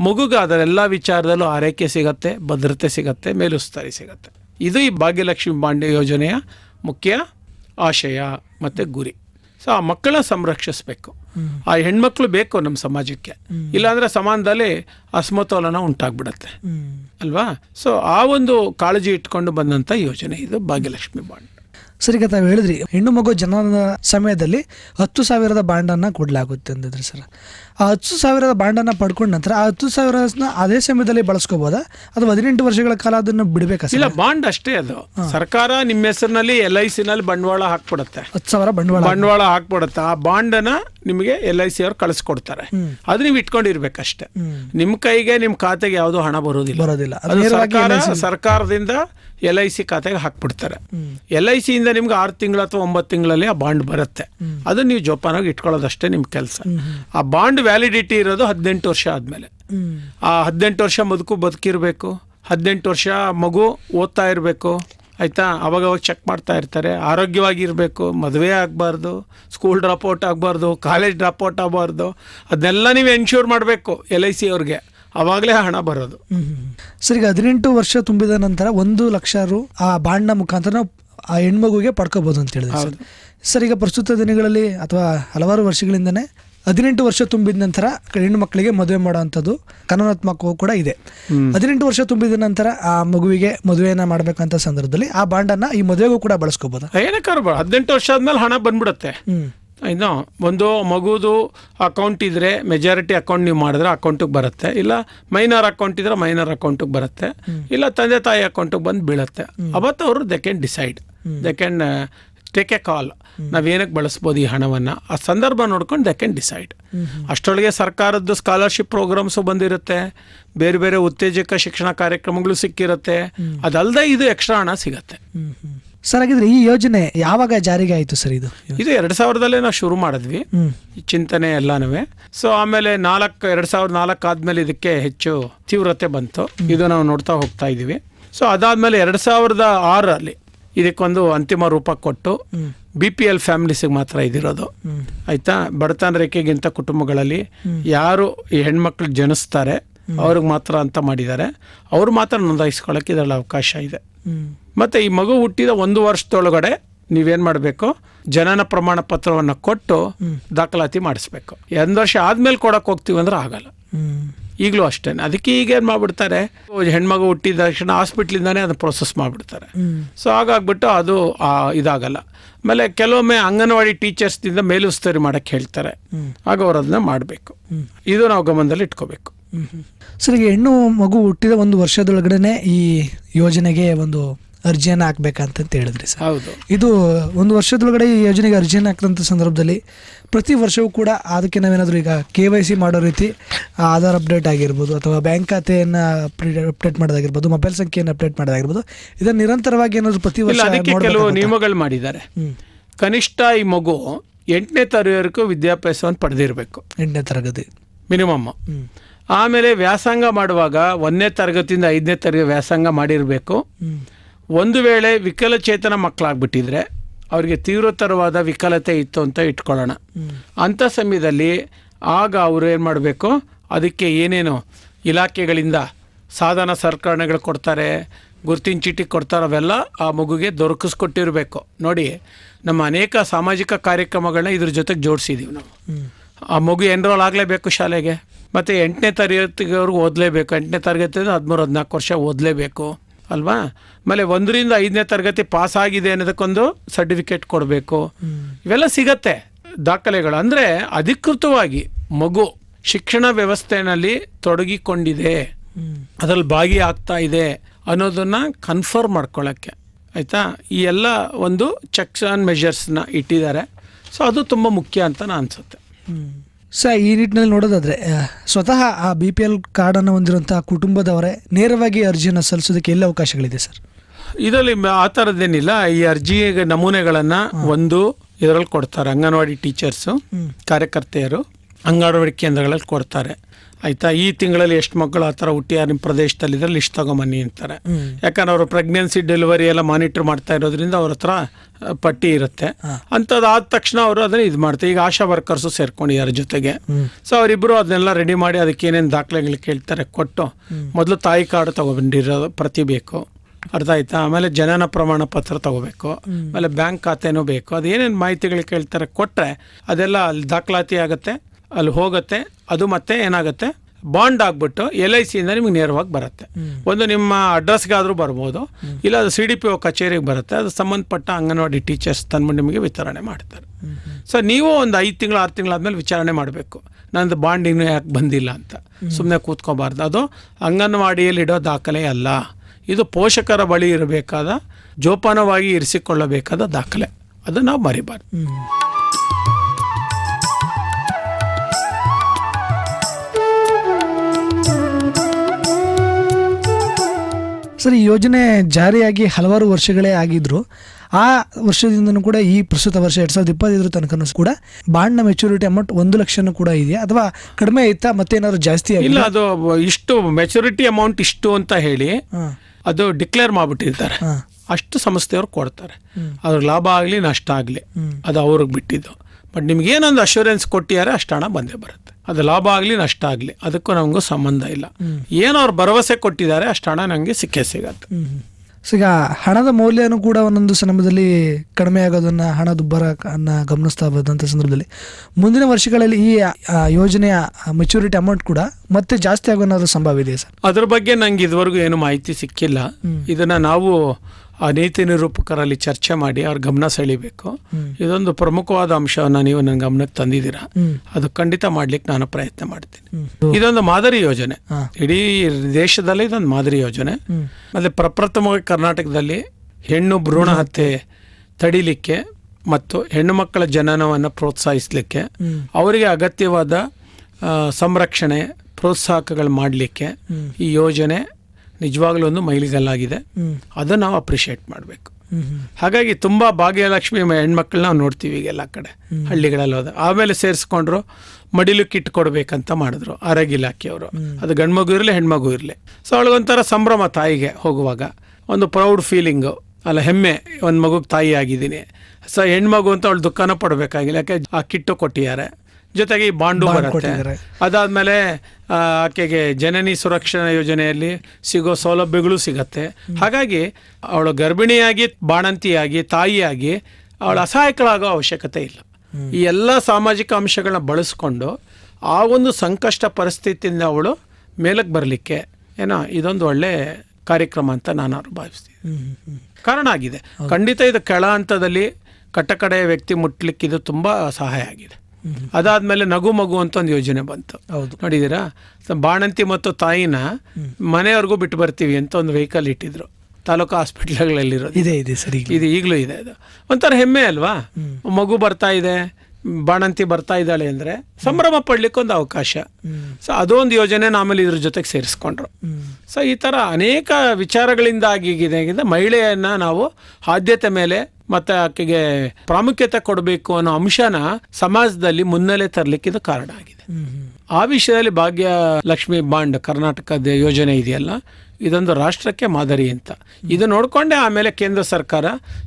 ಮಗುಗೆ ಅದರೆಲ್ಲ ವಿಚಾರದಲ್ಲೂ ಆರೈಕೆ ಸಿಗತ್ತೆ ಭದ್ರತೆ ಸಿಗತ್ತೆ ಮೇಲುಸ್ತಾರಿ ಸಿಗತ್ತೆ. ಇದು ಈ ಭಾಗ್ಯಲಕ್ಷ್ಮಿ ಬಾಂಡೆ ಯೋಜನೆಯ ಮುಖ್ಯ ಆಶಯ ಮತ್ತು ಗುರಿ. ಸೊ ಆ ಮಕ್ಕಳನ್ನ ಸಂರಕ್ಷಿಸಬೇಕು. ಆ ಹೆಣ್ಮಕ್ಳು ಬೇಕು ನಮ್ಮ ಸಮಾಜಕ್ಕೆ. ಇಲ್ಲಾಂದ್ರೆ ಸಮಾನದಲ್ಲಿ ಅಸಮತೋಲನ ಉಂಟಾಗ್ಬಿಡತ್ತೆ. ಅಲ್ವಾ? ಸೊ ಆ ಒಂದು ಕಾಳಜಿ ಇಟ್ಕೊಂಡು ಬಂದಂಥ ಯೋಜನೆ ಇದು ಭಾಗ್ಯಲಕ್ಷ್ಮಿ ಬಾಂಡ್. ಸರ್ ಈಗ ಹೇಳಿದ್ರಿ ಹೆಣ್ಣು ಮಗು ಜನನ ಸಮಯದಲ್ಲಿ ಹತ್ತು ಸಾವಿರದ ಬಾಂಡನ್ನು ಕೊಡಲಾಗುತ್ತೆ ಅಂದಿದ್ರಿ ಸರ್. ಆ ಹತ್ತು ಸಾವಿರದ ಬಾಂಡನ್ನು ಪಡ್ಕೊಂಡ ನಂತರ ಆ ಹತ್ತು ಸಾವಿರನ ಅದೇ ಸಮಯದಲ್ಲಿ ಬಳಸ್ಕೋಬೋದಾ? ಅಥವಾ ಹದಿನೆಂಟು ವರ್ಷಗಳ ಕಾಲ ಅದನ್ನು ಬಿಡಬೇಕಾ ಇಲ್ಲ ಬಾಂಡ್ ಅಷ್ಟೇ ಅದು. ಸರ್ಕಾರ ನಿಮ್ಮ ಹೆಸರಿನಲ್ಲಿ ಎಲ್ ಐ ಸಿನಲ್ಲಿ ಬಂಡವಾಳ ಹಾಕ್ಬಿಡುತ್ತೆ. ಹತ್ತು ಸಾವಿರ ಬಂಡವಾಳ ಬಂಡವಾಳ ಹಾಕ್ಬಿಡುತ್ತೆ ಆ ಬಾಂಡನ್ನು ನಿಮಗೆ ಎಲ್ ಐ ಸಿ ಅವ್ರು ಕಳಿಸ್ಕೊಡ್ತಾರೆ ಅದು ನೀವು ಇಟ್ಕೊಂಡಿರ್ಬೇಕಷ್ಟೇ. ನಿಮ್ಮ ಕೈಗೆ ನಿಮ್ಮ ಖಾತೆಗೆ ಯಾವುದೋ ಹಣ ಬರೋದಿಲ್ಲ ಬರೋದಿಲ್ಲ ಅದು ಸರ್ಕಾರ ಸರ್ಕಾರದಿಂದ ಎಲ್ ಐ ಸಿ ಖಾತೆಗೆ ಹಾಕ್ಬಿಡ್ತಾರೆ. ಎಲ್ ಐ ಸಿಯಿಂದ ನಿಮ್ಗೆ ಆರು ತಿಂಗಳು ಅಥವಾ ಒಂಬತ್ತು ತಿಂಗಳಲ್ಲಿ ಆ ಬಾಂಡ್ ಬರುತ್ತೆ. ಅದನ್ನ ನೀವು ಜೋಪಾನಾಗಿ ಇಟ್ಕೊಳ್ಳೋದಷ್ಟೇ ನಿಮ್ಮ ಕೆಲಸ. ಆ ಬಾಂಡ್ ವ್ಯಾಲಿಡಿಟಿ ಇರೋದು ಹದಿನೆಂಟು ವರ್ಷ ಆದಮೇಲೆ. ಆ ಹದಿನೆಂಟು ವರ್ಷ ಬದುಕು ಬದುಕಿರಬೇಕು ಹದಿನೆಂಟು ವರ್ಷ ಮಗು ಓದ್ತಾ ಇರಬೇಕು ಆಯಿತಾ? ಅವಾಗ ಅವಾಗ ಚೆಕ್ ಮಾಡ್ತಾ ಇರ್ತಾರೆ ಆರೋಗ್ಯವಾಗಿರಬೇಕು ಮದುವೆ ಆಗಬಾರ್ದು ಸ್ಕೂಲ್ ಡ್ರಾಪ್ಔಟ್ ಆಗಬಾರ್ದು ಕಾಲೇಜ್ ಡ್ರಾಪ್ಔಟ್ ಆಗಬಾರ್ದು ಅದನ್ನೆಲ್ಲ ನೀವು ಎನ್ಶೂರ್ ಮಾಡಬೇಕು ಎಲ್ ಐ ಸಿ ಅವ್ರಿಗೆ. ಆವಾಗಲೇ ಹಣ ಬರೋದು. ಸರಿ ಹದಿನೆಂಟು ವರ್ಷ ತುಂಬಿದ ನಂತರ ಒಂದು ಲಕ್ಷ ರು ಆ ಬಾಂಡ್ನ ಮುಖಾಂತರ ನಾವು ಆ ಹೆಣ್ಮಗುಗೆ ಪಡ್ಕೋಬೋದು ಅಂತ ಹೇಳಿದ್ರೆ ಸರ್ ಈಗ ಪ್ರಸ್ತುತ ದಿನಗಳಲ್ಲಿ ಅಥವಾ ಹಲವಾರು ವರ್ಷಗಳಿಂದನೇ ಹದಿನೆಂಟು ವರ್ಷ ತುಂಬಿದ ನಂತರ ಹೆಣ್ಣು ಮಕ್ಕಳಿಗೆ ಮದುವೆ ಮಾಡುವಂಥದ್ದು ಕಾನೂನಾತ್ಮಕವೂ ಕೂಡ ಇದೆ. ಹದಿನೆಂಟು ವರ್ಷ ತುಂಬಿದ ನಂತರ ಆ ಮಗುವಿಗೆ ಮದುವೆಯನ್ನ ಮಾಡ್ಬೇಕಂತ ಸಂದರ್ಭದಲ್ಲಿ ಆ ಬಾಂಡನ್ನ ಈ ಮದುವೆಗೂ ಕೂಡ ಬಳಸ್ಕೋಬಹುದು ಏನಕ್ಕೆ ಬೇಡ ಹದಿನೆಂಟು ವರ್ಷ ಆದ್ಮೇಲೆ ಹಣ ಬಂದ್ಬಿಡುತ್ತೆ. ಇನ್ನು ಒಂದು ಮಗುದು ಅಕೌಂಟ್ ಇದ್ರೆ ಮೆಜಾರಿಟಿ ಅಕೌಂಟ್ ನೀವು ಮಾಡಿದ್ರೆ ಅಕೌಂಟಿಗೆ ಬರುತ್ತೆ. ಇಲ್ಲ ಮೈನರ್ ಅಕೌಂಟ್ ಇದ್ರೆ ಮೈನರ್ ಅಕೌಂಟಿಗೆ ಬರುತ್ತೆ. ಇಲ್ಲ ತಂದೆ ತಾಯಿ ಅಕೌಂಟಿಗೆ ಬಂದು ಬೀಳುತ್ತೆ. ಅವತ್ತು ಅವರು they can decide they can take a call ನಾವೇನಕ್ಕೆ ಬಳಸ್ಬೋದು ಈ ಹಣವನ್ನು? ಆ ಸಂದರ್ಭ ನೋಡ್ಕೊಂಡು ದೆ ಕ್ಯಾನ್ ಡಿಸೈಡ್ ಅಷ್ಟರೊಳಗೆ ಸರ್ಕಾರದ್ದು ಸ್ಕಾಲರ್ಶಿಪ್ ಪ್ರೋಗ್ರಾಮ್ಸು ಬಂದಿರುತ್ತೆ. ಬೇರೆ ಬೇರೆ ಉತ್ತೇಜಕ ಶಿಕ್ಷಣ ಕಾರ್ಯಕ್ರಮಗಳು ಸಿಕ್ಕಿರುತ್ತೆ. ಅದಲ್ಲದೆ ಇದು ಎಕ್ಸ್ಟ್ರಾ ಹಣ ಸಿಗತ್ತೆ. ಸರ್ ಹಾಗಿದ್ರೆ ಈ ಯೋಜನೆ ಯಾವಾಗ ಜಾರಿಗೆ ಆಯಿತು ಸರ್ ಇದು? ಇದು ಎರಡು ಸಾವಿರದಲ್ಲೇ ನಾವು ಶುರು ಮಾಡಿದ್ವಿ. ಈ ಚಿಂತನೆ ಎಲ್ಲನೂ ಸೊ ಆಮೇಲೆ ನಾಲ್ಕು ಎರಡು ಸಾವಿರದ ನಾಲ್ಕು ಆದಮೇಲೆ ಇದಕ್ಕೆ ಹೆಚ್ಚು ತೀವ್ರತೆ ಬಂತು. ಇದು ನಾವು ನೋಡ್ತಾ ಹೋಗ್ತಾ ಇದ್ದೀವಿ ಸೊ ಅದಾದಮೇಲೆ ಎರಡು ಸಾವಿರದ ಆರರಲ್ಲಿ ಇದಕ್ಕೊಂದು ಅಂತಿಮ ರೂಪ ಕೊಟ್ಟು ಬಿ ಪಿ ಎಲ್ ಫ್ಯಾಮಿಲೀಸಿಗೆ ಮಾತ್ರ ಇದಿರೋದು. ಆಯ್ತಾ? ಬಡತನ ರೇಖೆಗಿಂತ ಕುಟುಂಬಗಳಲ್ಲಿ ಯಾರು ಈ ಹೆಣ್ಮಕ್ಳು ಜನಿಸ್ತಾರೆ ಅವ್ರಿಗೆ ಮಾತ್ರ ಅಂತ ಮಾಡಿದ್ದಾರೆ. ಅವ್ರು ಮಾತ್ರ ನೋಂದಾಯಿಸ್ಕೊಳ್ಳೋಕೆ ಇದರಲ್ಲಿ ಅವಕಾಶ ಇದೆ. ಮತ್ತೆ ಈ ಮಗು ಹುಟ್ಟಿದ ಒಂದು ವರ್ಷದೊಳಗಡೆ ನೀವೇನು ಮಾಡಬೇಕು? ಜನನ ಪ್ರಮಾಣ ಪತ್ರವನ್ನು ಕೊಟ್ಟು ದಾಖಲಾತಿ ಮಾಡಿಸ್ಬೇಕು. ಎರಡು ವರ್ಷ ಆದ್ಮೇಲೆ ಕೊಡೋಕೆ ಹೋಗ್ತೀವಿ ಅಂದ್ರೆ ಆಗಲ್ಲ. ಈಗಲೂ ಅಷ್ಟೇ ಅದಕ್ಕೆ ಈಗ ಏನು ಮಾಡಿಬಿಡ್ತಾರೆ ಹೆಣ್ಮಗು ಹುಟ್ಟಿದ ತಕ್ಷಣ ಹಾಸ್ಪಿಟ್ಲಿಂದಾನೇ ಅದನ್ನ ಪ್ರೊಸೆಸ್ ಮಾಡಿಬಿಡ್ತಾರೆ. ಸೊ ಹಾಗಾಗ್ಬಿಟ್ಟು ಅದು ಇದಾಗಲ್ಲ. ಆಮೇಲೆ ಕೆಲವೊಮ್ಮೆ ಅಂಗನವಾಡಿ ಟೀಚರ್ಸ್ದಿಂದ ಮೇಲುಸ್ತರಿ ಮಾಡೋಕ್ಕೆ ಹೇಳ್ತಾರೆ. ಆಗ ಅವ್ರು ಅದನ್ನ ಮಾಡಬೇಕು. ಇದು ನಾವು ಗಮನದಲ್ಲಿ ಇಟ್ಕೋಬೇಕು. ಸರ್ ಈಗ ಹೆಣ್ಣು ಮಗು ಹುಟ್ಟಿದ ಒಂದು ವರ್ಷದೊಳಗಡೆ ಈ ಯೋಜನೆಗೆ ಒಂದು ಅರ್ಜಿಯನ್ನು ಹಾಕ್ಬೇಕಂತ ಹೇಳಿದ್ರಿ ಸರ್. ಹೌದು. ಇದು ಒಂದು ವರ್ಷದೊಳಗಡೆ ಈ ಯೋಜನೆಗೆ ಅರ್ಜಿಯನ್ನು ಹಾಕಿದಂಥ ಸಂದರ್ಭದಲ್ಲಿ ಪ್ರತಿ ವರ್ಷವೂ ಕೂಡ ಅದಕ್ಕೆ ನಾವೇನಾದರೂ ಈಗ ಕೆ ವೈ ಸಿ ಮಾಡೋ ರೀತಿ ಆಧಾರ್ ಅಪ್ಡೇಟ್ ಆಗಿರ್ಬೋದು ಅಥವಾ ಬ್ಯಾಂಕ್ ಖಾತೆಯನ್ನು ಅಪ್ಡೇಟ್ ಮಾಡೋದಾಗಿರ್ಬೋದು ಮೊಬೈಲ್ ಸಂಖ್ಯೆಯನ್ನು ಅಪ್ಡೇಟ್ ಮಾಡೋದಾಗಿರ್ಬೋದು ಇದನ್ನು ನಿರಂತರವಾಗಿ ಏನಾದರೂ ಪ್ರತಿ ವರ್ಷ ಅದಕ್ಕೆ ಕೆಲವು ನಿಯಮಗಳು ಮಾಡಿದ್ದಾರೆ. ಕನಿಷ್ಠ ಈ ಮಗು ಎಂಟನೇ ತರಗತಿವರೆಗೂ ವಿದ್ಯಾಭ್ಯಾಸವನ್ನು ಪಡೆದಿರಬೇಕು. ಎಂಟನೇ ತರಗತಿ. ಮಿನಿಮಮ್. ಆಮೇಲೆ ವ್ಯಾಸಂಗ ಮಾಡುವಾಗ ಒಂದನೇ ತರಗತಿಯಿಂದ ಐದನೇ ತರಗತಿ ವ್ಯಾಸಂಗ ಮಾಡಿರಬೇಕು. ಒಂದು ವೇಳೆ ವಿಕಲಚೇತನ ಮಕ್ಕಳಾಗ್ಬಿಟ್ಟಿದ್ರೆ ಅವರಿಗೆ ತೀವ್ರತರವಾದ ವಿಕಲತೆ ಇತ್ತು ಅಂತ ಇಟ್ಕೊಳ್ಳೋಣ. ಅಂಥ ಸಮಯದಲ್ಲಿ ಆಗ ಅವರು ಏನು ಮಾಡಬೇಕು? ಅದಕ್ಕೆ ಏನೇನು ಇಲಾಖೆಗಳಿಂದ ಸಾಧನ ಸಲಕರಣೆಗಳು ಕೊಡ್ತಾರೆ, ಗುರುತಿನ ಚೀಟಿ ಕೊಡ್ತಾರೆ, ಅವೆಲ್ಲ ಆ ಮಗುಗೆ ದೊರಕಿಸ್ಕೊಟ್ಟಿರಬೇಕು. ನೋಡಿ, ನಮ್ಮ ಅನೇಕ ಸಾಮಾಜಿಕ ಕಾರ್ಯಕ್ರಮಗಳನ್ನ ಇದ್ರ ಜೊತೆಗೆ ಜೋಡಿಸಿದ್ದೀವಿ ನಾವು. ಆ ಮಗು ಎನ್ರೋಲ್ ಆಗಲೇಬೇಕು ಶಾಲೆಗೆ. ಮತ್ತು ಎಂಟನೇ ತರಗತಿವರೆಗೂ ಓದಲೇಬೇಕು. ಎಂಟನೇ ತರಗತಿಯಿಂದ ಹದಿಮೂರು, ಹದಿನಾಲ್ಕು ವರ್ಷ ಓದಲೇಬೇಕು. ಅಲ್ವಾ? ಆಮೇಲೆ ಒಂದರಿಂದ ಐದನೇ ತರಗತಿ ಪಾಸ್ ಆಗಿದೆ ಅನ್ನೋದಕ್ಕೊಂದು ಸರ್ಟಿಫಿಕೇಟ್ ಕೊಡಬೇಕು. ಇವೆಲ್ಲ ಸಿಗತ್ತೆ ದಾಖಲೆಗಳು. ಅಂದರೆ ಅಧಿಕೃತವಾಗಿ ಮಗು ಶಿಕ್ಷಣ ವ್ಯವಸ್ಥೆನಲ್ಲಿ ತೊಡಗಿಕೊಂಡಿದೆ. ಅದರಲ್ಲಿ ಭಾಗಿಯಾಗ್ತಾ ಇದೆ ಅನ್ನೋದನ್ನ ಕನ್ಫರ್ಮ್ ಮಾಡ್ಕೊಳ್ಳೋಕ್ಕೆ ಆಯಿತಾ? ಈ ಎಲ್ಲ ಒಂದು ಚೆಕ್ಸ್ ಆ್ಯಂಡ್ ಮೆಷರ್ಸ್ನ ಇಟ್ಟಿದ್ದಾರೆ. ಸೊ ಅದು ತುಂಬ ಮುಖ್ಯ ಅಂತ ನಾನು ಅನ್ಸುತ್ತೆ. ಸ ಈ ನಿಟ್ಟಿನಲ್ಲಿ ನೋಡೋದಾದರೆ ಸ್ವತಃ ಆ ಬಿ ಪಿ ಎಲ್ ಕಾರ್ಡನ್ನು ಹೊಂದಿರುವಂತಹ ಕುಟುಂಬದವರೇ ನೇರವಾಗಿ ಅರ್ಜಿಯನ್ನು ಸಲ್ಲಿಸೋದಕ್ಕೆ ಎಲ್ಲ ಅವಕಾಶಗಳಿದೆ ಸರ್? ಇದರಲ್ಲಿ ಆ ಥರದ್ದೇನಿಲ್ಲ. ಈ ಅರ್ಜಿಗೆ ನಮೂನೆಗಳನ್ನು ಒಂದು ಇದರಲ್ಲಿ ಕೊಡ್ತಾರೆ. ಅಂಗನವಾಡಿ ಟೀಚರ್ಸು ಕಾರ್ಯಕರ್ತೆಯರು ಅಂಗನವಾಡಿ ಕೇಂದ್ರಗಳಲ್ಲಿ ಕೊಡ್ತಾರೆ. ಆಯ್ತಾ? ಈ ತಿಂಗಳಲ್ಲಿ ಎಷ್ಟು ಮಕ್ಕಳು ಆ ಥರ ಹುಟ್ಟಿಯಾರ ನಿಮ್ಮ ಪ್ರದೇಶದಲ್ಲಿದ್ರೆ ಲಿಸ್ಟ್ ತಗೊಂಬನ್ನಿ ಅಂತಾರೆ. ಯಾಕಂದ್ರೆ ಅವರು ಪ್ರೆಗ್ನೆನ್ಸಿ ಡೆಲಿವರಿ ಎಲ್ಲ ಮಾನಿಟರ್ ಮಾಡ್ತಾ ಇರೋದ್ರಿಂದ ಅವ್ರ ಹತ್ರ ಪಟ್ಟಿ ಇರುತ್ತೆ. ಅಂಥದ್ದಾದ ತಕ್ಷಣ ಅವರು ಅದನ್ನ ಇದು ಮಾಡ್ತಾರೆ. ಈಗ ಆಶಾ ವರ್ಕರ್ಸು ಸೇರ್ಕೊಂಡಿದ್ದಾರೆ ಜೊತೆಗೆ. ಸೊ ಅವರಿಬ್ಬರು ಅದನ್ನೆಲ್ಲ ರೆಡಿ ಮಾಡಿ ಅದಕ್ಕೆ ಏನೇನು ದಾಖಲೆಗಳು ಕೇಳ್ತಾರೆ ಕೊಟ್ಟು ಮೊದಲು ತಾಯಿ ಕಾರ್ಡ್ ತಗೊಬಂದಿರೋ ಪ್ರತಿ ಬೇಕು. ಅರ್ಥ ಆಯ್ತಾ? ಆಮೇಲೆ ಜನನ ಪ್ರಮಾಣ ಪತ್ರ ತಗೋಬೇಕು. ಆಮೇಲೆ ಬ್ಯಾಂಕ್ ಖಾತೆನೂ ಬೇಕು. ಅದು ಏನೇನು ಮಾಹಿತಿಗಳು ಕೇಳ್ತಾರೆ ಕೊಟ್ಟರೆ ಅದೆಲ್ಲ ಅಲ್ಲಿ ದಾಖಲಾತಿ ಆಗುತ್ತೆ. ಅಲ್ಲಿ ಹೋಗುತ್ತೆ ಅದು ಮತ್ತೆ ಏನಾಗುತ್ತೆ? ಬಾಂಡ್ ಆಗ್ಬಿಟ್ಟು ಎಲ್ ಐ ಸಿಯಿಂದ ನಿಮ್ಗೆ ನೇರವಾಗಿ ಬರುತ್ತೆ. ಒಂದು ನಿಮ್ಮ ಅಡ್ರೆಸ್ಗಾದರೂ ಬರ್ಬೋದು ಇಲ್ಲ ಅದು ಸಿ ಡಿ ಪಿ ಒ ಕಚೇರಿಗೆ ಬರುತ್ತೆ ಅದು ಸಂಬಂಧಪಟ್ಟ ಅಂಗನವಾಡಿ ಟೀಚರ್ಸ್ ತಂದ್ಬಿಟ್ಟು ನಿಮಗೆ ವಿತರಣೆ ಮಾಡ್ತಾರೆ. ಸೊ ನೀವು ಒಂದು ಐದು ತಿಂಗಳು ಆರು ತಿಂಗಳಾದ್ಮೇಲೆ ವಿಚಾರಣೆ ಮಾಡಬೇಕು. ನಂದು ಬಾಂಡ್ ಇನ್ನೂ ಯಾಕೆ ಬಂದಿಲ್ಲ ಅಂತ. ಸುಮ್ಮನೆ ಕೂತ್ಕೋಬಾರ್ದು. ಅದು ಅಂಗನವಾಡಿಯಲ್ಲಿ ಇಡೋ ದಾಖಲೆ ಅಲ್ಲ. ಇದು ಪೋಷಕರ ಬಳಿ ಇರಬೇಕಾದ ಜೋಪಾನವಾಗಿ ಇರಿಸಿಕೊಳ್ಳಬೇಕಾದ ದಾಖಲೆ. ಅದು ನಾವು ಮರಿಬಾರ್ದು. ಸರ್ ಈ ಯೋಜನೆ ಜಾರಿಯಾಗಿ ಹಲವಾರು ವರ್ಷಗಳೇ ಆಗಿದ್ರು. ಆ ವರ್ಷದಿಂದನೂ ಕೂಡ ಈ ಪ್ರಸ್ತುತ ವರ್ಷ ಎರಡ್ ಸಾವಿರದ ಇಪ್ಪತ್ತೈದರ ತನಕ ಕೂಡ ಬಾಂಡ್ನ ಮೆಚುರಿಟಿ ಅಮೌಂಟ್ ಒಂದು ಲಕ್ಷನೂ ಕೂಡ ಇದೆಯಾ? ಅಥವಾ ಕಡಿಮೆ ಇತ್ತಾ ಮತ್ತೆ ಏನಾದ್ರು ಜಾಸ್ತಿ ಇಲ್ಲ ಅದು ಇಷ್ಟು ಮೆಚುರಿಟಿ ಅಮೌಂಟ್ ಇಷ್ಟು ಅಂತ ಹೇಳಿ ಅದು ಡಿಕ್ಲೇರ್ ಮಾಡಿಬಿಟ್ಟಿರ್ತಾರೆ. ಅಷ್ಟು ಸಂಸ್ಥೆಯವ್ರು ಕೊಡ್ತಾರೆ. ಅದ್ರ ಲಾಭ ಆಗಲಿ ನಷ್ಟ ಆಗಲಿ ಅದು ಅವ್ರಿಗೆ ಬಿಟ್ಟಿದ್ದು. ಬಟ್ ನಿಮ್ಗೆ ಏನೊಂದು ಅಶ್ಯೂರೆನ್ಸ್ ಕೊಟ್ಟಿದ್ದಾರೆ ಅಷ್ಟು ಹಣ ಬಂದೇ ಬರುತ್ತೆ. ಅದು ಲಾಭ ಆಗಲಿ ನಷ್ಟ ಆಗಲಿ ಅದಕ್ಕೂ ನಮಗೂ ಸಂಬಂಧ ಇಲ್ಲ. ಏನು ಅವ್ರು ಭರವಸೆ ಕೊಟ್ಟಿದ್ದಾರೆ ಅಷ್ಟು ಹಣ ನನಗೆ ಸಿಕ್ಕೇ ಸಿಗತ್ತೆ. ಸೊ ಈಗ ಹಣದ ಮೌಲ್ಯನೂ ಕೂಡ ಒಂದೊಂದು ಸಂದರ್ಭದಲ್ಲಿ ಕಡಿಮೆ ಆಗೋದನ್ನು ಹಣ ದುಬ್ಬರ ಅನ್ನ ಗಮನಿಸ್ತಾ ಬಂದಂಥ ಸಂದರ್ಭದಲ್ಲಿ. ಮುಂದಿನ ವರ್ಷಗಳಲ್ಲಿ ಈ ಯೋಜನೆಯ ಮೆಚುರಿಟಿ ಅಮೌಂಟ್ ಕೂಡ ಮತ್ತೆ ಜಾಸ್ತಿ ಆಗೋ ಏನಾದ್ರು ಸಂಭವ ಇದೆ ಸರ್? ಅದ್ರ ಬಗ್ಗೆ ನಂಗೆ ಇದುವರೆಗೂ ಏನು ಮಾಹಿತಿ ಸಿಕ್ಕಿಲ್ಲ. ಇದನ್ನು ನಾವು ಆ ನೀತಿ ನಿರೂಪಕರಲ್ಲಿ ಚರ್ಚೆ ಮಾಡಿ ಅವ್ರ ಗಮನ ಸೆಳಿಬೇಕು. ಇದೊಂದು ಪ್ರಮುಖವಾದ ಅಂಶವನ್ನ ನೀವು ನನ್ನ ಗಮನಕ್ಕೆ ತಂದಿದ್ದೀರಾ? ಅದು ಖಂಡಿತ ಮಾಡ್ಲಿಕ್ಕೆ ನಾನು ಪ್ರಯತ್ನ ಮಾಡ್ತೀನಿ. ಇದೊಂದು ಮಾದರಿ ಯೋಜನೆ. ಇಡೀ ದೇಶದಲ್ಲೇ ಇದೊಂದು ಮಾದರಿ ಯೋಜನೆ. ಮತ್ತೆ ಪ್ರಪ್ರಥಮವಾಗಿ ಕರ್ನಾಟಕದಲ್ಲಿ ಹೆಣ್ಣು ಭ್ರೂಣ ಹತ್ಯೆ ತಡಿಲಿಕ್ಕೆ ಮತ್ತು ಹೆಣ್ಣು ಮಕ್ಕಳ ಜನನವನ್ನು ಪ್ರೋತ್ಸಾಹಿಸಲಿಕ್ಕೆ ಅವರಿಗೆ ಅಗತ್ಯವಾದ ಸಂರಕ್ಷಣೆ ಪ್ರೋತ್ಸಾಹಕಗಳು ಮಾಡಲಿಕ್ಕೆ ಈ ಯೋಜನೆ ನಿಜವಾಗ್ಲೂ ಒಂದು ಮೈಲಿಗಲ್ಲಾಗಿದೆ. ಅದನ್ನು ನಾವು ಅಪ್ರಿಷಿಯೇಟ್ ಮಾಡಬೇಕು. ಹಾಗಾಗಿ ತುಂಬ ಭಾಗ್ಯಲಕ್ಷ್ಮಿ ಹೆಣ್ಮಕ್ಳನ್ನ ನಾವು ನೋಡ್ತೀವಿ ಈಗ ಎಲ್ಲ ಕಡೆ. ಹಳ್ಳಿಗಳಲ್ಲಿ ಹೋದ ಆಮೇಲೆ ಸೇರಿಸ್ಕೊಂಡ್ರು ಮಡಿಲು ಕಿಟ್ ಕೊಡಬೇಕಂತ ಮಾಡಿದ್ರು ಆರೋಗ್ಯ ಇಲಾಖೆಯವರು. ಅದು ಗಂಡ್ಮಗು ಇರಲಿ ಹೆಣ್ಮಗು ಇರಲಿ. ಸೊ ಅವಳಿಗೊಂಥರ ಸಂಭ್ರಮ ತಾಯಿಗೆ ಹೋಗುವಾಗ ಒಂದು ಪ್ರೌಡ್ ಫೀಲಿಂಗು ಅಲ್ಲ ಹೆಮ್ಮೆ ಒಂದು ಮಗುಗೆ ತಾಯಿ ಆಗಿದ್ದೀನಿ. ಸೊ ಹೆಣ್ಮಗು ಅಂತ ಅವಳು ದುಃಖನ ಪಡಬೇಕಾಗಿಲ್ಲ. ಯಾಕೆ? ಆ ಕಿಟ್ಟು ಕೊಟ್ಟಿದ್ದಾರೆ. ಜೊತೆಗೆ ಈ ಬಾಂಡು ಬರುತ್ತೆ. ಅದಾದ್ಮೇಲೆ ಆಕೆಗೆ ಜನನಿ ಸುರಕ್ಷಣಾ ಯೋಜನೆಯಲ್ಲಿ ಸಿಗೋ ಸೌಲಭ್ಯಗಳು ಸಿಗತ್ತೆ. ಹಾಗಾಗಿ ಅವಳು ಗರ್ಭಿಣಿಯಾಗಿ ಬಾಣಂತಿಯಾಗಿ ತಾಯಿಯಾಗಿ ಅವಳು ಅಸಹಾಯಕಳಾಗೋ ಅವಶ್ಯಕತೆ ಇಲ್ಲ. ಈ ಎಲ್ಲ ಸಾಮಾಜಿಕ ಅಂಶಗಳನ್ನ ಬಳಸ್ಕೊಂಡು ಆ ಒಂದು ಸಂಕಷ್ಟ ಪರಿಸ್ಥಿತಿಯಿಂದ ಅವಳು ಮೇಲಕ್ಕೆ ಬರಲಿಕ್ಕೆ ಏನೋ ಇದೊಂದು ಒಳ್ಳೆ ಕಾರ್ಯಕ್ರಮ ಅಂತ ನಾನು ಭಾವಿಸ್ತೀನಿ. ಕಾರಣ ಆಗಿದೆ. ಖಂಡಿತ ಇದು ಕೆಳ ಹಂತದಲ್ಲಿ ಕಟ್ಟಕಡೆಯ ವ್ಯಕ್ತಿ ಮುಟ್ಲಿಕ್ಕೆ ಇದು ತುಂಬ ಸಹಾಯ ಆಗಿದೆ. ಅದಾದ್ಮೇಲೆ ನಗು ಮಗು ಅಂತ ಒಂದು ಯೋಜನೆ ಬಂತು. ಹೌದು. ನೋಡಿದ್ದೀರಾ? ಬಾಣಂತಿ ಮತ್ತು ತಾಯಿನ ಮನೆಯವ್ರಿಗೂ ಬಿಟ್ಟು ಬರ್ತೀವಿ ಅಂತ ಒಂದು ವೆಹಿಕಲ್ ಇಟ್ಟಿದ್ರು. ತಾಲೂಕು ಹಾಸ್ಪಿಟ್ಲ್ಗಳಲ್ಲಿರೋದು. ಇದೆ ಇದೆ ಸರಿ. ಇದು ಈಗಲೂ ಇದೆ ಅದು. ಒಂಥರ ಹೆಮ್ಮೆ ಅಲ್ವಾ? ಮಗು ಬರ್ತಾ ಇದೆ ಬಾಣಂತಿ ಬರ್ತಾ ಇದ್ದಾಳೆ ಅಂದರೆ ಸಂಭ್ರಮ ಪಡ್ಲಿಕ್ಕೆ ಒಂದು ಅವಕಾಶ. ಸೊ ಅದೊಂದು ಯೋಜನೆ ಆಮೇಲೆ ಇದ್ರ ಜೊತೆಗೆ ಸೇರಿಸ್ಕೊಂಡ್ರು. ಸೊ ಈ ಥರ ಅನೇಕ ವಿಚಾರಗಳಿಂದಾಗಿ ಏನಾಗಿದೆ ಮಹಿಳೆಯನ್ನ ನಾವು ಆದ್ಯತೆ ಮೇಲೆ ಮತ್ತೆ ಆಕೆಗೆ ಪ್ರಾಮುಖ್ಯತೆ ಕೊಡಬೇಕು ಅನ್ನೋ ಅಂಶನ ಸಮಾಜದಲ್ಲಿ ಮುನ್ನೆಲೆ ತರಲಿಕ್ಕೆ ಇದು ಕಾರಣ ಆಗಿದೆ. ಆ ವಿಷಯದಲ್ಲಿ ಭಾಗ್ಯ ಲಕ್ಷ್ಮಿ ಬಾಂಡ್ ಕರ್ನಾಟಕದ ಯೋಜನೆ ಇದೆಯಲ್ಲ ಇದೊಂದು ರಾಷ್ಟ್ರಕ್ಕೆ ಮಾದರಿ ಅಂತ. ಇದು ನೋಡಿಕೊಂಡೆ ಆಮೇಲೆ ಕೇಂದ್ರ ಸರ್ಕಾರ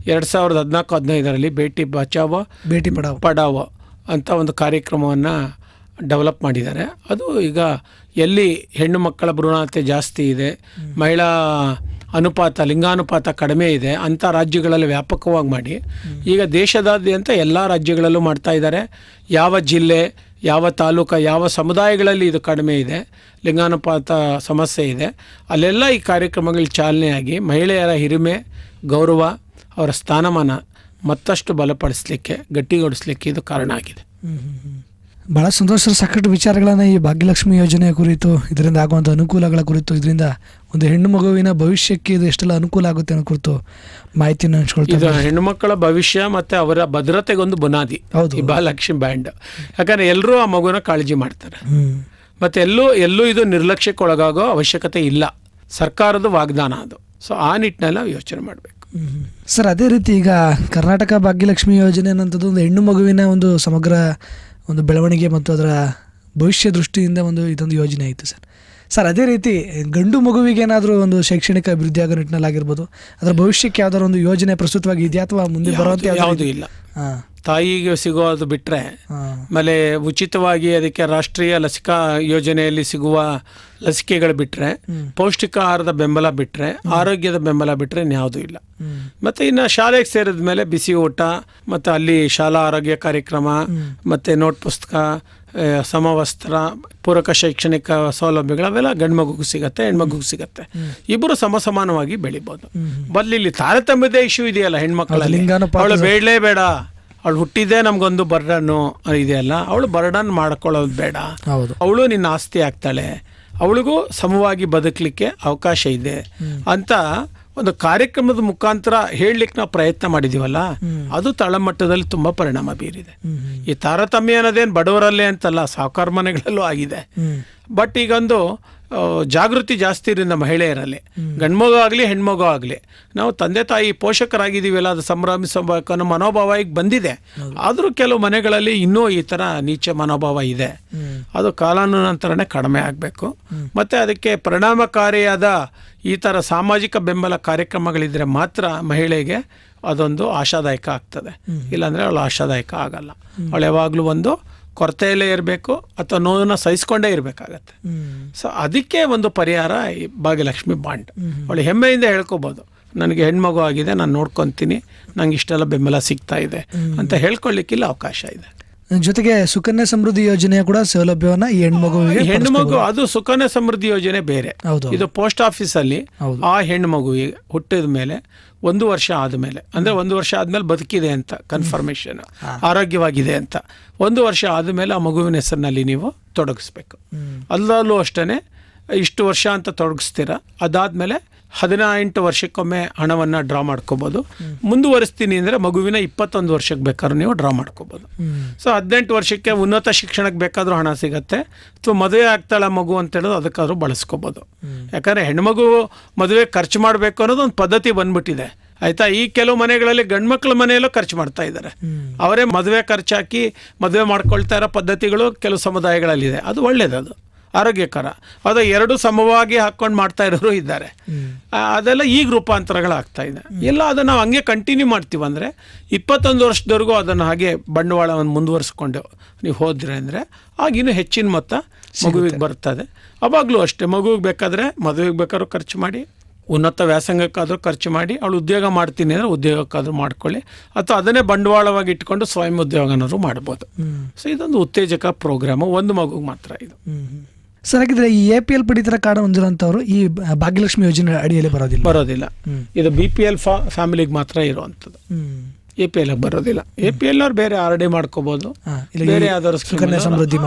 ಎರಡು ಸಾವಿರದ ಹದಿನಾಲ್ಕು ಹದಿನೈದರಲ್ಲಿ ಬೇಟಿ ಬಚಾವೋ ಭೇಟಿ ಪಡಾವ್. ಪಡಾವೋ ಅಂತ ಒಂದು ಕಾರ್ಯಕ್ರಮವನ್ನು ಡೆವಲಪ್ ಮಾಡಿದ್ದಾರೆ. ಅದು ಈಗ ಎಲ್ಲಿ ಹೆಣ್ಣು ಮಕ್ಕಳ ಭ್ರೂಣಹತ್ಯೆ ಜಾಸ್ತಿ ಇದೆ ಮಹಿಳಾ ಅನುಪಾತ, ಲಿಂಗಾನುಪಾತ ಕಡಿಮೆ ಇದೆ. ಅಂಥ ರಾಜ್ಯಗಳಲ್ಲಿ ವ್ಯಾಪಕವಾಗಿ ಮಾಡಿ. ಈಗ ದೇಶದಾದ್ಯಂತ ಎಲ್ಲ ರಾಜ್ಯಗಳಲ್ಲೂ ಮಾಡ್ತಾ ಇದ್ದಾರೆ. ಯಾವ ಜಿಲ್ಲೆ, ಯಾವ ತಾಲೂಕು, ಯಾವ ಸಮುದಾಯಗಳಲ್ಲಿ ಇದು ಕಡಿಮೆ ಇದೆ. ಲಿಂಗಾನುಪಾತ ಸಮಸ್ಯೆ ಇದೆ. ಅಲ್ಲೆಲ್ಲ ಈ ಕಾರ್ಯಕ್ರಮಗಳು ಚಾಲನೆಯಾಗಿ ಮಹಿಳೆಯರ ಹಿರಿಮೆ, ಗೌರವ, ಅವರ ಸ್ಥಾನಮಾನ ಮತ್ತಷ್ಟು ಬಲಪಡಿಸಲಿಕ್ಕೆ ಗಟ್ಟಿಗೊಳಿಸಲಿಕ್ಕೆ ಇದು ಕಾರಣ ಆಗಿದೆ. ಬಹಳ ಸಂತೋಷ ಸಾಕಷ್ಟು ವಿಚಾರಗಳನ್ನು ಈ ಭಾಗ್ಯಲಕ್ಷ್ಮಿ ಯೋಜನೆಯ ಕುರಿತು ಇದರಿಂದ ಆಗುವಂಥ ಅನುಕೂಲಗಳ ಕುರಿತು ಇದರಿಂದ ಒಂದು ಹೆಣ್ಣು ಮಗುವಿನ ಭವಿಷ್ಯಕ್ಕೆ ಇದು ಎಷ್ಟೆಲ್ಲ ಅನುಕೂಲ ಆಗುತ್ತೆ ಅನ್ನೋ ಕುರಿತು ಮಾಹಿತಿಯನ್ನು ಹಂಚ್ಕೊಳ್ತೀವಿ ಹೆಣ್ಣು ಮಕ್ಕಳ ಭವಿಷ್ಯ ಮತ್ತು ಅವರ ಭದ್ರತೆಗೊಂದು ಬುನಾದಿ ಹೌದು. ಈ ಬಾಲಕ್ಷ್ಮಿ ಬ್ಯಾಂಡ್. ಯಾಕಂದ್ರೆ ಎಲ್ಲರೂ ಆ ಮಗುನ ಕಾಳಜಿ ಮಾಡ್ತಾರೆ. ಮತ್ತು ಮತ್ತೆ ಎಲ್ಲೂ ಎಲ್ಲೂ ಇದು ನಿರ್ಲಕ್ಷ್ಯಕ್ಕೊಳಗಾಗೋ ಅವಶ್ಯಕತೆ ಇಲ್ಲ. ಸರ್ಕಾರದ ವಾಗ್ದಾನ ಅದು. ಸೊ ಆ ನಿಟ್ಟಿನಲ್ಲಿ ನಾವು ಯೋಚನೆ ಮಾಡಬೇಕು. ಸರ್ ಅದೇ ರೀತಿ ಈಗ ಕರ್ನಾಟಕ ಭಾಗ್ಯಲಕ್ಷ್ಮಿ ಯೋಜನೆ ಅನ್ನೋಂಥದ್ದು ಒಂದು ಹೆಣ್ಣು ಮಗುವಿನ ಒಂದು ಸಮಗ್ರ ಒಂದು ಬೆಳವಣಿಗೆ ಮತ್ತು ಅದರ ಭವಿಷ್ಯ ದೃಷ್ಟಿಯಿಂದ ಒಂದು ಇದೊಂದು ಯೋಜನೆ ಆಯಿತು ಸರ್. ಸರ್ ಅದೇ ರೀತಿ ಗಂಡು ಮಗುವಿಗೆ ಏನಾದರೂ ಒಂದು ಶೈಕ್ಷಣಿಕ ಅಭಿವೃದ್ಧಿ ಆಗೋ ನಿಟ್ಟಿನಲ್ಲಿ ಆಗಿರ್ಬೋದು ಅದರ ಭವಿಷ್ಯಕ್ಕೆ ಯಾವ್ದಾದ್ರು ಒಂದು ಯೋಜನೆ ಪ್ರಸ್ತುತವಾಗಿ ಇದೆಯಾ ಅಥವಾ ಮುಂದೆ ಬರುವಂತೆ ಯಾವುದು ಇಲ್ಲ. ಹಾಂ. ತಾಯಿಗೆ ಸಿಗೋದು ಬಿಟ್ಟರೆ ಆಮೇಲೆ ಉಚಿತವಾಗಿ ಅದಕ್ಕೆ ರಾಷ್ಟ್ರೀಯ ಲಸಿಕಾ ಯೋಜನೆಯಲ್ಲಿ ಸಿಗುವ ಲಸಿಕೆಗಳು ಬಿಟ್ಟರೆ ಪೌಷ್ಟಿಕ ಆಹಾರದ ಬೆಂಬಲ ಬಿಟ್ಟರೆ ಆರೋಗ್ಯದ ಬೆಂಬಲ ಬಿಟ್ಟರೆ ಇನ್ಯಾವುದೂ ಇಲ್ಲ. ಮತ್ತು ಇನ್ನು ಶಾಲೆಗೆ ಸೇರಿದ ಮೇಲೆ ಬಿಸಿ ಊಟ ಮತ್ತು ಅಲ್ಲಿ ಶಾಲಾ ಆರೋಗ್ಯ ಕಾರ್ಯಕ್ರಮ ಮತ್ತು ನೋಟ್ ಪುಸ್ತಕ ಸಮವಸ್ತ್ರ ಪೂರಕ ಶೈಕ್ಷಣಿಕ ಸೌಲಭ್ಯಗಳು ಅವೆಲ್ಲ ಗಂಡು ಮಗುಗೂ ಸಿಗತ್ತೆ ಹೆಣ್ಮಗುಗೂ ಸಿಗತ್ತೆ. ಇಬ್ಬರು ಸಮ ಸಮಾನವಾಗಿ ಬೆಳಿಬೋದು ಬಲ್ಲಿ ಇಲ್ಲಿ ತಾರತಮ್ಯದ ಇಶ್ಯೂ ಇದೆಯಲ್ಲ ಹೆಣ್ಮಕ್ಳಲ್ಲಿ? ಅವಳು ಬೇಡಲೇ ಬೇಡ. ಅವಳು ಹುಟ್ಟಿದ್ದೇ ನಮ್ಗೊಂದು ಬರ್ಡನ್ನು ಇದೆಯಲ್ಲ ಅವಳು ಬರ್ಡನ್ ಮಾಡ್ಕೊಳ್ಳೋದು ಬೇಡ. ಹೌದು. ಅವಳು ನಿನ್ನ ಆಸ್ತಿ ಆಗ್ತಾಳೆ. ಅವಳಿಗೂ ಸಮವಾಗಿ ಬದುಕಲಿಕ್ಕೆ ಅವಕಾಶ ಇದೆ ಅಂತ ಒಂದು ಕಾರ್ಯಕ್ರಮದ ಮುಖಾಂತರ ಹೇಳಲಿಕ್ಕೆ ನಾವು ಪ್ರಯತ್ನ ಮಾಡಿದೀವಲ್ಲ ಅದು ತಳಮಟ್ಟದಲ್ಲಿ ತುಂಬ ಪರಿಣಾಮ ಬೀರಿದೆ. ಈ ತಾರತಮ್ಯ ಅನ್ನೋದೇನು ಬಡವರಲ್ಲೇ ಅಂತಲ್ಲ ಸಾಕಾರ ಮನೆಗಳಲ್ಲೂ ಆಗಿದೆ. ಬಟ್ ಈಗೊಂದು ಜಾಗೃತಿ ಜಾಸ್ತಿ ಇರಿಂದ ಮಹಿಳೆಯರಲ್ಲಿ. ಗಂಡ್ಮಗು ಆಗಲಿ ಹೆಣ್ಮಗು ಆಗಲಿ. ನಾವು ತಂದೆ ತಾಯಿ ಪೋಷಕರಾಗಿದ್ದೀವಲ್ಲ ಅದು ಸಂಭ್ರಮಿಸಬೇಕು ಅನ್ನೋ ಮನೋಭಾವ ಈಗ ಬಂದಿದೆ. ಆದರೂ ಕೆಲವು ಮನೆಗಳಲ್ಲಿ ಇನ್ನೂ ಈ ಥರ ನೀಚ ಮನೋಭಾವ ಇದೆ. ಅದು ಕಾಲಾನುನಂತರನೇ ಕಡಿಮೆ ಆಗಬೇಕು. ಮತ್ತು ಅದಕ್ಕೆ ಪರಿಣಾಮಕಾರಿಯಾದ ಈ ಥರ ಸಾಮಾಜಿಕ ಬೆಂಬಲ ಕಾರ್ಯಕ್ರಮಗಳಿದ್ದರೆ ಮಾತ್ರ ಮಹಿಳೆಗೆ ಅದೊಂದು ಆಶಾದಾಯಕ ಆಗ್ತದೆ. ಇಲ್ಲಾಂದರೆ ಅವಳು ಆಶಾದಾಯಕ ಆಗಲ್ಲ. ಅವಳು ಯಾವಾಗಲೂ ಒಂದು ಕೊರತೆಯಲ್ಲೇ ಇರಬೇಕು ಅಥವಾ ನೋವನ್ನು ಸಹಿಸ್ಕೊಂಡೇ ಇರಬೇಕಾಗತ್ತೆ. ಸೊ ಅದಕ್ಕೆ ಒಂದು ಪರಿಹಾರ ಈ ಭಾಗ್ಯಲಕ್ಷ್ಮಿ ಬಾಂಡ್. ಅವಳು ಹೆಮ್ಮೆಯಿಂದ ಹೇಳ್ಕೊಬೋದು. ನನಗೆ ಹೆಣ್ಮಗು ಆಗಿದೆ ನಾನು ನೋಡ್ಕೊತೀನಿ ನಂಗೆ ಇಷ್ಟೆಲ್ಲ ಬೆಂಬಲ ಸಿಗ್ತಾ ಇದೆ ಅಂತ ಹೇಳ್ಕೊಳ್ಳಿಕ್ಕಿಲ್ಲ ಅವಕಾಶ ಇದೆ. ಜೊತೆಗೆ ಸುಕನ್ಯಾ ಸಮೃದ್ಧಿ ಯೋಜನೆಯ ಕೂಡ ಸೌಲಭ್ಯವನ್ನ ಈ ಹೆಣ್ಮಗುವಿಗೆ ಹೆಣ್ಣು ಮಗು ಅದು ಸುಕನ್ಯಾ ಸಮೃದ್ಧಿ ಯೋಜನೆ ಬೇರೆ. ಹೌದು ಇದು ಪೋಸ್ಟ್ ಆಫೀಸಲ್ಲಿ. ಆ ಹೆಣ್ಮಗು ಮಗು ಹುಟ್ಟಿದ ಮೇಲೆ ಒಂದು ವರ್ಷ ಆದಮೇಲೆ. ಅಂದ್ರೆ ಒಂದು ವರ್ಷ ಆದಮೇಲೆ ಬದುಕಿದೆ ಅಂತ ಕನ್ಫರ್ಮೇಷನ್ ಆರೋಗ್ಯವಾಗಿದೆ ಅಂತ. ಒಂದು ವರ್ಷ ಆದಮೇಲೆ ಆ ಮಗುವಿನ ಹೆಸರಿನಲ್ಲಿ ನೀವು ತೊಡಗಿಸ್ಬೇಕು. ಅಲ್ಲಲ್ಲೂ ಅಷ್ಟೇ ಇಷ್ಟು ವರ್ಷ ಅಂತ ತೊಡಗಿಸ್ತೀರ ಅದಾದ್ಮೇಲೆ ಹದಿನೆಂಟು ವರ್ಷಕ್ಕೊಮ್ಮೆ ಹಣವನ್ನು ಡ್ರಾ ಮಾಡ್ಕೋಬೋದು. ಮುಂದುವರಿಸ್ತೀನಿ ಅಂದರೆ ಮಗುವಿನ ಇಪ್ಪತ್ತೊಂದು ವರ್ಷಕ್ಕೆ ಬೇಕಾದ್ರೂ ನೀವು ಡ್ರಾ ಮಾಡ್ಕೋಬೋದು. ಸೊ ಹದಿನೆಂಟು ವರ್ಷಕ್ಕೆ ಉನ್ನತ ಶಿಕ್ಷಣಕ್ಕೆ ಬೇಕಾದರೂ ಹಣ ಸಿಗತ್ತೆ. ಅಥವಾ ಮದುವೆ ಆಗ್ತಾಳೆ ಮಗು ಅಂತ ಹೇಳೋದು ಅದಕ್ಕಾದ್ರೂ ಬಳಸ್ಕೋಬೋದು. ಯಾಕಂದರೆ ಹೆಣ್ಮಗು ಮದುವೆ ಖರ್ಚು ಮಾಡಬೇಕು ಅನ್ನೋದು ಒಂದು ಪದ್ಧತಿ ಬಂದ್ಬಿಟ್ಟಿದೆ. ಆಯ್ತಾ? ಈ ಕೆಲವು ಮನೆಗಳಲ್ಲಿ ಗಂಡ್ಮಕ್ಳ ಮನೆಯಲ್ಲೂ ಖರ್ಚು ಮಾಡ್ತಾ ಇದ್ದಾರೆ. ಅವರೇ ಮದುವೆ ಖರ್ಚಾಕಿ ಮದುವೆ ಮಾಡ್ಕೊಳ್ತಾ ಇರೋ ಪದ್ಧತಿಗಳು ಕೆಲವು ಸಮುದಾಯಗಳಲ್ಲಿದೆ. ಅದು ಒಳ್ಳೇದದು. ಆರೋಗ್ಯಕರ. ಅದು ಎರಡು ಸಮವಾಗಿ ಹಾಕ್ಕೊಂಡು ಮಾಡ್ತಾ ಇರೋರು ಇದ್ದಾರೆ. ಅದೆಲ್ಲ ಈಗ ರೂಪಾಂತರಗಳಾಗ್ತಾ ಇದೆ. ಎಲ್ಲ ಅದನ್ನು ನಾವು ಹಂಗೆ ಕಂಟಿನ್ಯೂ ಮಾಡ್ತೀವಿ ಅಂದರೆ ಇಪ್ಪತ್ತೊಂದು ವರ್ಷದವರೆಗೂ ಅದನ್ನು ಹಾಗೆ ಬಂಡವಾಳವನ್ನು ಮುಂದುವರಿಸ್ಕೊಂಡು ನೀವು ಹೋದ್ರೆ ಅಂದರೆ ಆಗಿನ್ನೂ ಹೆಚ್ಚಿನ ಮೊತ್ತ ಮಗುವಿಗೆ ಬರ್ತದೆ. ಅವಾಗಲೂ ಅಷ್ಟೇ ಮಗುವಿಗೆ ಬೇಕಾದರೆ ಮದುವೆಗೆ ಬೇಕಾದ್ರೂ ಖರ್ಚು ಮಾಡಿ ಉನ್ನತ ವ್ಯಾಸಂಗಕ್ಕಾದರೂ ಖರ್ಚು ಮಾಡಿ ಅವಳು ಉದ್ಯೋಗ ಮಾಡ್ತೀನಿ ಅಂದರೆ ಉದ್ಯೋಗಕ್ಕಾದರೂ ಮಾಡ್ಕೊಳ್ಳಿ. ಅಥವಾ ಅದನ್ನೇ ಬಂಡವಾಳವಾಗಿ ಇಟ್ಕೊಂಡು ಸ್ವಯಂ ಉದ್ಯೋಗನಾದ್ರು ಮಾಡ್ಬೋದು. ಸೊ ಇದೊಂದು ಉತ್ತೇಜಕ ಪ್ರೋಗ್ರಾಮು ಒಂದು ಮಗುಗೆ ಮಾತ್ರ ಇದು. ಸರ್ ಹಾಗಿದ್ರೆ ಈ ಎ ಪಿ ಎಲ್ ಪಡಿತರ ಕಾರ್ಡ್ ಹೊಂದಿರುವಂಥವ್ರು ಈ ಭಾಗ್ಯಲಕ್ಷ್ಮಿ ಯೋಜನೆ ಅಡಿಯಲ್ಲಿ ಬರೋದಿಲ್ಲ. ಬರೋದಿಲ್ಲ. ಇದು ಬಿ ಪಿ ಎಲ್ ಫ್ಯಾಮಿಲಿಗೆ ಮಾತ್ರ ಇರುವಂಥದ್ದು ಎ ಪಿ ಎಲ್ ಬರೋದಿಲ್ಲ. ಎ ಪಿ ಎಲ್ ಅವ್ರು ಬೇರೆ ಆರ್ ಡಿ ಮಾಡ್ಕೋಬಹುದು ಇಲ್ಲ ಬೇರೆ ಯಾವ್ದಾದ್ರು ಸುಕನ್ಯಾ ಸಮೃದ್ಧಿ.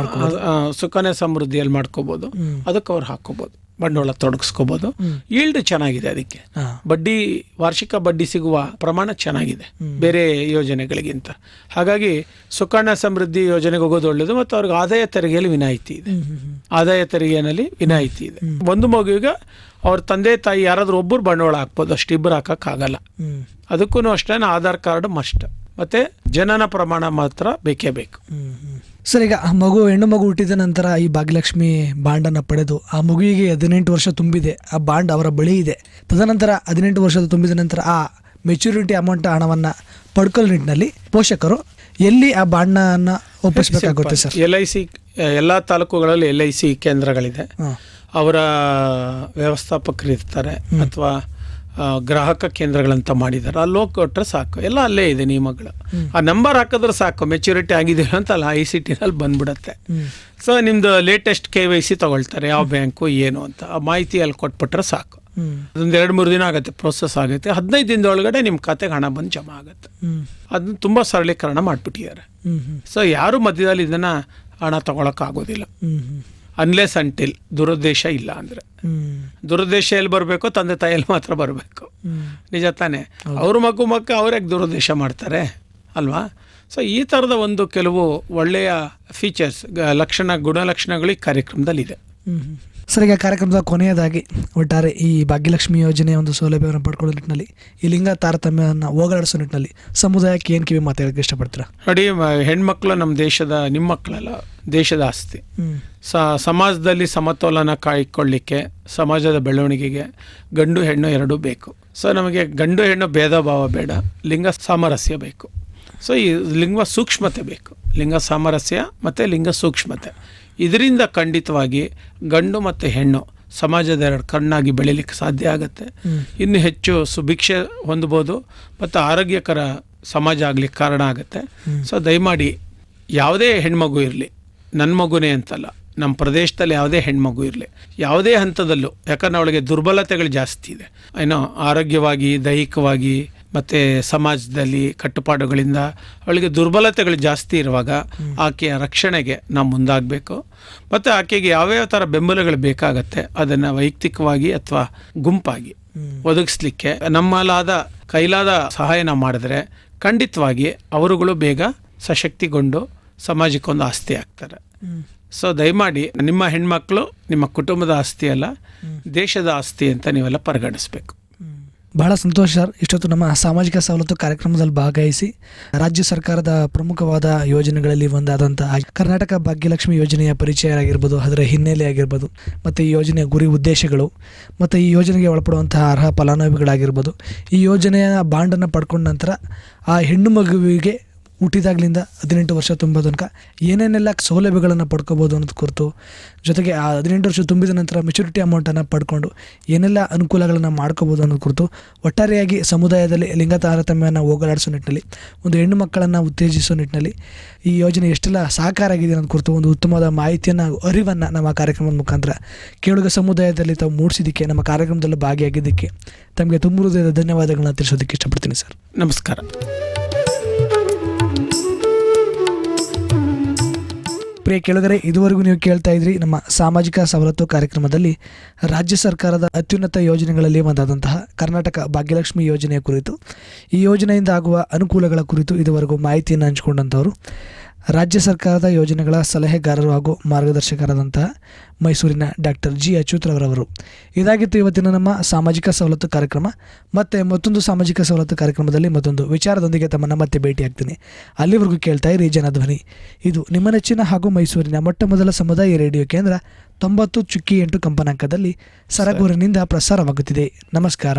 ಸುಕನ್ಯಾ ಸಮೃದ್ಧಿಯಲ್ಲಿ ಮಾಡ್ಕೋಬಹುದು ಅದಕ್ಕೆ ಅವ್ರು ಹಾಕೋಬಹುದು ಬಂಡವಾಳ ತೊಡಗಿಸ್ಕೋಬಹುದು ಈಲ್ಡ್ ಚೆನ್ನಾಗಿದೆ ಅದಕ್ಕೆ. ಬಡ್ಡಿ ವಾರ್ಷಿಕ ಬಡ್ಡಿ ಸಿಗುವ ಪ್ರಮಾಣ ಚೆನ್ನಾಗಿದೆ. ಬೇರೆ ಯೋಜನೆಗಳಿಗಿಂತ. ಹಾಗಾಗಿ ಸುಕನ್ಯಾ ಸಮೃದ್ಧಿ ಯೋಜನೆಗೆ ಹೋಗೋದು ಒಳ್ಳೇದು ಮತ್ತು ಅವ್ರಿಗೆ ಆದಾಯ ತೆರಿಗೆಯಲ್ಲಿ ವಿನಾಯಿತಿ ಇದೆ. ಆದಾಯ ತೆರಿಗೆಯಲ್ಲಿ ವಿನಾಯಿತಿ ಇದೆ. ಒಂದು ಮಗುವಿಗೆ ಅವ್ರ ತಂದೆ ತಾಯಿ ಯಾರಾದರೂ ಒಬ್ಬರು ಬಂಡವಾಳ ಹಾಕ್ಬೋದು. ಅಷ್ಟು ಇಬ್ಬರು ಹಾಕಕ್ಕಾಗಲ್ಲ. ಅದಕ್ಕೂ ಅಷ್ಟೇ ಆಧಾರ್ ಕಾರ್ಡ್ ಮಸ್ಟ್. ಮತ್ತೆ ಜನನ ಪ್ರಮಾಣ ಮಾತ್ರ ಬೇಕೇ ಬೇಕು. ಸರ್ ಈಗ ಆ ಮಗು ಹೆಣ್ಣು ಮಗು ಹುಟ್ಟಿದ ನಂತರ ಈ ಭಾಗ್ಯಲಕ್ಷ್ಮಿ ಬಾಂಡನ್ನು ಪಡೆದು ಆ ಮಗುವಿಗೆ ಹದಿನೆಂಟು ವರ್ಷ ತುಂಬಿದೆ ಆ ಬಾಂಡ್ ಅವರ ಬಳಿ ಇದೆ. ತದನಂತರ ಹದಿನೆಂಟು ವರ್ಷದ ತುಂಬಿದ ನಂತರ ಆ ಮೆಚುರಿಟಿ ಅಮೌಂಟ್ ಹಣವನ್ನು ಪಡ್ಕೊಳ್ಳೋ ನಿಟ್ಟಿನಲ್ಲಿ ಪೋಷಕರು ಎಲ್ಲಿ ಆ ಬಾಂಡನ್ನ ಒಪ್ಪಿಸಬೇಕಾಗುತ್ತೆ ಸರ್? ಎಲ್ ಐ ಸಿ ಎಲ್ಲ ತಾಲೂಕುಗಳಲ್ಲಿ ಎಲ್ ಐ ಸಿ ಕೇಂದ್ರಗಳಿದೆ. ಅವರ ವ್ಯವಸ್ಥಾಪಕರಿರ್ತಾರೆ ಅಥವಾ ಗ್ರಾಹಕ ಕೇಂದ್ರಗಳಂತ ಮಾಡಿದ್ದಾರೆ ಅಲ್ಲಿ ಹೋಗಿ ಕೊಟ್ಟರೆ ಸಾಕು. ಎಲ್ಲ ಅಲ್ಲೇ ಇದೆ ನಿಯಮಗಳು. ಆ ನಂಬರ್ ಹಾಕಿದ್ರೆ ಸಾಕು. ಮೆಚುರಿಟಿ ಆಗಿದೆ ಅಂತ ಅಲ್ಲಿ ಐ ಸಿ ಟಿನಲ್ಲಿ ಬಂದ್ಬಿಡತ್ತೆ ಸೊ ನಿಮ್ದು ಲೇಟೆಸ್ಟ್ ಕೆ ವೈ ಸಿ ತಗೊಳ್ತಾರೆ. ಯಾವ ಬ್ಯಾಂಕು ಏನು ಅಂತ. ಆ ಮಾಹಿತಿ ಅಲ್ಲಿ ಕೊಟ್ಬಿಟ್ರೆ ಸಾಕು. ಅದೊಂದು ಎರಡು ಮೂರು ದಿನ ಆಗುತ್ತೆ ಪ್ರೋಸೆಸ್ ಆಗುತ್ತೆ. ಹದಿನೈದು ದಿನದೊಳಗಡೆ ನಿಮ್ಮ ಖಾತೆಗೆ ಹಣ ಬಂದು ಜಮಾ ಆಗುತ್ತೆ. ಅದನ್ನ ತುಂಬ ಸರಳೀಕರಣ ಮಾಡಿಬಿಟ್ಟಿದ್ದಾರೆ. ಸೊ ಯಾರು ಮಧ್ಯದಲ್ಲಿ ಇದನ್ನು ಹಣ ತಗೊಳಕ್ಕಾಗೋದಿಲ್ಲ ಅನ್ಲೆಸ್ ಅಂಟಿಲ್ ದುರುದ್ದೇಶ ಇಲ್ಲ ಅಂದರೆ. ದುರುದ್ದೇಶ ಎಲ್ಲಿ ಬರಬೇಕು ತಂದೆ ತಾಯಿಯಲ್ಲಿ ಮಾತ್ರ ಬರಬೇಕು. ನಿಜ ತಾನೇ. ಅವ್ರ ಮಗು ಮಕ್ಕ ಅವ್ರ್ಯಾಕೆ ದುರುದ್ದೇಶ ಮಾಡ್ತಾರೆ? ಅಲ್ವಾ? ಸೊ ಈ ಥರದ ಒಂದು ಕೆಲವು ಒಳ್ಳೆಯ ಫೀಚರ್ಸ್ ಲಕ್ಷಣ ಗುಣಲಕ್ಷಣಗಳು ಈ ಕಾರ್ಯಕ್ರಮದಲ್ಲಿದೆ. ಹ್ಮ್. ಸರ್ ಈಗ ಕಾರ್ಯಕ್ರಮದ ಕೊನೆಯದಾಗಿ ಒಟ್ಟಾರೆ ಈ ಭಾಗ್ಯಲಕ್ಷ್ಮಿ ಯೋಜನೆಯ ಒಂದು ಸೌಲಭ್ಯವನ್ನು ಪಡ್ಕೊಳ್ಳೋ ನಿಟ್ಟಿನಲ್ಲಿ ಈ ಲಿಂಗ ತಾರತಮ್ಯವನ್ನು ಹೋಗಲಾಡಿಸೋ ನಿಟ್ಟಿನಲ್ಲಿ ಸಮುದಾಯಕ್ಕೆ ಏನು ಕಿವಿ ಮಾತಾಡೋಕ್ಕೆ ಇಷ್ಟಪಡ್ತೀರಾ? ನೋಡಿ ಹೆಣ್ಮಕ್ಳು ನಮ್ಮ ದೇಶದ ನಿಮ್ಮ ಮಕ್ಕಳೆಲ್ಲ ದೇಶದ ಆಸ್ತಿ. ಸ ಸಮಾಜದಲ್ಲಿ ಸಮತೋಲನ ಕಾಯ್ಕೊಳ್ಳಿಕ್ಕೆ ಸಮಾಜದ ಬೆಳವಣಿಗೆಗೆ ಗಂಡು ಹೆಣ್ಣು ಎರಡೂ ಬೇಕು. ಸೊ ನಮಗೆ ಗಂಡು ಹೆಣ್ಣು ಭೇದ ಭಾವ ಬೇಡ ಲಿಂಗ ಸಾಮರಸ್ಯ ಬೇಕು. ಸೊ ಈ ಲಿಂಗ ಸೂಕ್ಷ್ಮತೆ ಬೇಕು. ಲಿಂಗ ಸಾಮರಸ್ಯ ಮತ್ತು ಲಿಂಗ ಸೂಕ್ಷ್ಮತೆ. ಇದರಿಂದ ಖಂಡಿತವಾಗಿ ಗಂಡು ಮತ್ತು ಹೆಣ್ಣು ಸಮಾಜದ ಎರಡು ಕಣ್ಣಾಗಿ ಬೆಳೀಲಿಕ್ಕೆ ಸಾಧ್ಯ ಆಗುತ್ತೆ. ಇನ್ನು ಹೆಚ್ಚು ಸುಭಿಕ್ಷೆ ಹೊಂದ್ಬೋದು ಮತ್ತು ಆರೋಗ್ಯಕರ ಸಮಾಜ ಆಗ್ಲಿಕ್ಕೆ ಕಾರಣ ಆಗುತ್ತೆ. ಸೊ ದಯಮಾಡಿ ಯಾವುದೇ ಹೆಣ್ಮಗು ಇರಲಿ ನನ್ನ ಮಗುನೇ ಅಂತಲ್ಲ ನಮ್ಮ ಪ್ರದೇಶದಲ್ಲಿ ಯಾವುದೇ ಹೆಣ್ಮಗು ಇರಲಿ ಯಾವುದೇ ಹಂತದಲ್ಲೂ ಯಾಕಂದ್ರೆ ಅವಳಿಗೆ ದುರ್ಬಲತೆಗಳು ಜಾಸ್ತಿ ಇದೆ. ಏನೋ ಆರೋಗ್ಯವಾಗಿ ದೈಹಿಕವಾಗಿ ಮತ್ತು ಸಮಾಜದಲ್ಲಿ ಕಟ್ಟುಪಾಡುಗಳಿಂದ ಅವಳಿಗೆ ದುರ್ಬಲತೆಗಳು ಜಾಸ್ತಿ ಇರುವಾಗ ಆಕೆಯ ರಕ್ಷಣೆಗೆ ನಾವು ಮುಂದಾಗಬೇಕು. ಮತ್ತು ಆಕೆಗೆ ಯಾವ್ಯಾವ ಥರ ಬೆಂಬಲಗಳು ಬೇಕಾಗತ್ತೆ ಅದನ್ನು ವೈಯಕ್ತಿಕವಾಗಿ ಅಥವಾ ಗುಂಪಾಗಿ ಒದಗಿಸ್ಲಿಕ್ಕೆ ನಮ್ಮಲಾದ ಕೈಲಾದ ಸಹಾಯ ನಾವು ಮಾಡಿದ್ರೆ ಖಂಡಿತವಾಗಿ ಅವರುಗಳು ಬೇಗ ಸಶಕ್ತಿಗೊಂಡು ಸಮಾಜಕ್ಕೊಂದು ಆಸ್ತಿ ಆಗ್ತಾರೆ. ಸೊ ದಯಮಾಡಿ ನಿಮ್ಮ ಹೆಣ್ಮಕ್ಳು ನಿಮ್ಮ ಕುಟುಂಬದ ಆಸ್ತಿ ಅಲ್ಲ ದೇಶದ ಆಸ್ತಿ ಅಂತ ನೀವೆಲ್ಲ ಪರಿಗಣಿಸ್ಬೇಕು. ಬಹಳ ಸಂತೋಷ ಸರ್. ಇಷ್ಟೊತ್ತು ನಮ್ಮ ಸಾಮಾಜಿಕ ಸವಲತ್ತು ಕಾರ್ಯಕ್ರಮದಲ್ಲಿ ಭಾಗವಹಿಸಿ ರಾಜ್ಯ ಸರ್ಕಾರದ ಪ್ರಮುಖವಾದ ಯೋಜನೆಗಳಲ್ಲಿ ಒಂದಾದಂತಹ ಕರ್ನಾಟಕ ಭಾಗ್ಯಲಕ್ಷ್ಮಿ ಯೋಜನೆಯ ಪರಿಚಯ ಆಗಿರ್ಬೋದು ಅದರ ಹಿನ್ನೆಲೆ ಆಗಿರ್ಬೋದು, ಮತ್ತು ಈ ಯೋಜನೆಯ ಗುರಿ ಉದ್ದೇಶಗಳು, ಮತ್ತು ಈ ಯೋಜನೆಗೆ ಒಳಪಡುವಂತಹ ಅರ್ಹ ಫಲಾನುಭವಿಗಳಾಗಿರ್ಬೋದು. ಈ ಯೋಜನೆಯ ಬಾಂಡನ್ನು ಪಡ್ಕೊಂಡ ನಂತರ ಆ ಹೆಣ್ಣು ಮಗುವಿಗೆ ಹುಟ್ಟಿದಾಗಲಿಂದ ಹದಿನೆಂಟು ವರ್ಷ ತುಂಬೋ ತನಕ ಏನೇನೆಲ್ಲ ಸೌಲಭ್ಯಗಳನ್ನು ಪಡ್ಕೋಬೋದು ಅನ್ನೋದು ಕುರಿತು, ಜೊತೆಗೆ ಆ ಹದಿನೆಂಟು ವರ್ಷ ತುಂಬಿದ ನಂತರ ಮೆಚುರಿಟಿ ಅಮೌಂಟನ್ನು ಪಡ್ಕೊಂಡು ಏನೆಲ್ಲ ಅನುಕೂಲಗಳನ್ನು ಮಾಡ್ಕೋಬೋದು ಅನ್ನೋದು ಕುರಿತು ಒಟ್ಟಾರೆಯಾಗಿ ಸಮುದಾಯದಲ್ಲಿ ಲಿಂಗ ತಾರತಮ್ಯವನ್ನು ಹೋಗಲಾಡಿಸೋ ನಿಟ್ಟಿನಲ್ಲಿ, ಒಂದು ಹೆಣ್ಣು ಮಕ್ಕಳನ್ನು ಉತ್ತೇಜಿಸೋ ನಿಟ್ಟಿನಲ್ಲಿ ಈ ಯೋಜನೆ ಎಷ್ಟೆಲ್ಲ ಸಹಕಾರ ಆಗಿದೆ ಅನ್ನೋದು ಕುರಿತು ಒಂದು ಉತ್ತಮವಾದ ಮಾಹಿತಿಯನ್ನು, ಅರಿವನ್ನು ನಮ್ಮ ಕಾರ್ಯಕ್ರಮದ ಮುಖಾಂತರ ಕೇಳುಗ ಸಮುದಾಯದಲ್ಲಿ ತಾವು ಮೂಡಿಸಿದ್ದಕ್ಕೆ, ನಮ್ಮ ಕಾರ್ಯಕ್ರಮದಲ್ಲಿ ಭಾಗಿಯಾಗಿದ್ದಕ್ಕೆ ತಮಗೆ ತುಂಬ ಹೃದಯದ ಧನ್ಯವಾದಗಳನ್ನ ತಿಳಿಸೋದಕ್ಕೆ ಇಷ್ಟಪಡ್ತೀನಿ ಸರ್. ನಮಸ್ಕಾರ. ಪ್ರಿಯ ಕೇಳಿದರೆ ಇದುವರೆಗೂ ನೀವು ಕೇಳ್ತಾ ಇದ್ರಿ ನಮ್ಮ ಸಾಮಾಜಿಕ ಸವಲತ್ತು ಕಾರ್ಯಕ್ರಮದಲ್ಲಿ ರಾಜ್ಯ ಸರ್ಕಾರದ ಅತ್ಯುನ್ನತ ಯೋಜನೆಗಳಲ್ಲಿ ಒಂದಾದಂತಹ ಕರ್ನಾಟಕ ಭಾಗ್ಯಲಕ್ಷ್ಮಿ ಯೋಜನೆಯ ಕುರಿತು. ಈ ಯೋಜನೆಯಿಂದ ಆಗುವ ಅನುಕೂಲಗಳ ಕುರಿತು ಇದುವರೆಗೂ ಮಾಹಿತಿಯನ್ನು ಹಂಚಿಕೊಂಡಂಥವರು. ರಾಜ್ಯ ಸರ್ಕಾರದ ಯೋಜನೆಗಳ ಸಲಹೆಗಾರರು ಹಾಗೂ ಮಾರ್ಗದರ್ಶಕರಾದಂತಹ ಮೈಸೂರಿನ ಡಾಕ್ಟರ್ ಜಿ ಅಚ್ಯುತ್ರವರವರು. ಇದಾಗಿತ್ತು ಇವತ್ತಿನ ನಮ್ಮ ಸಾಮಾಜಿಕ ಸವಲತ್ತು ಕಾರ್ಯಕ್ರಮ. ಮತ್ತು ಮತ್ತೊಂದು ಸಾಮಾಜಿಕ ಸವಲತ್ತು ಕಾರ್ಯಕ್ರಮದಲ್ಲಿ ಮತ್ತೊಂದು ವಿಚಾರದೊಂದಿಗೆ ತಮ್ಮನ್ನು ಮತ್ತೆ ಭೇಟಿಯಾಗ್ತೀನಿ. ಅಲ್ಲಿವರೆಗೂ ಕೇಳ್ತಾ ಇರಿ ಜನಧ್ವನಿ ಇದು ನಿಮ್ಮ ನೆಚ್ಚಿನ ಹಾಗೂ ಮೈಸೂರಿನ ಮೊಟ್ಟ ಮೊದಲ ಸಮುದಾಯ ರೇಡಿಯೋ ಕೇಂದ್ರ ತೊಂಬತ್ತು ಚುಕ್ಕಿ ಎಂಟು ಕಂಪನಾಂಕದಲ್ಲಿ ಸರಗೂರಿನಿಂದ ಪ್ರಸಾರವಾಗುತ್ತಿದೆ. ನಮಸ್ಕಾರ.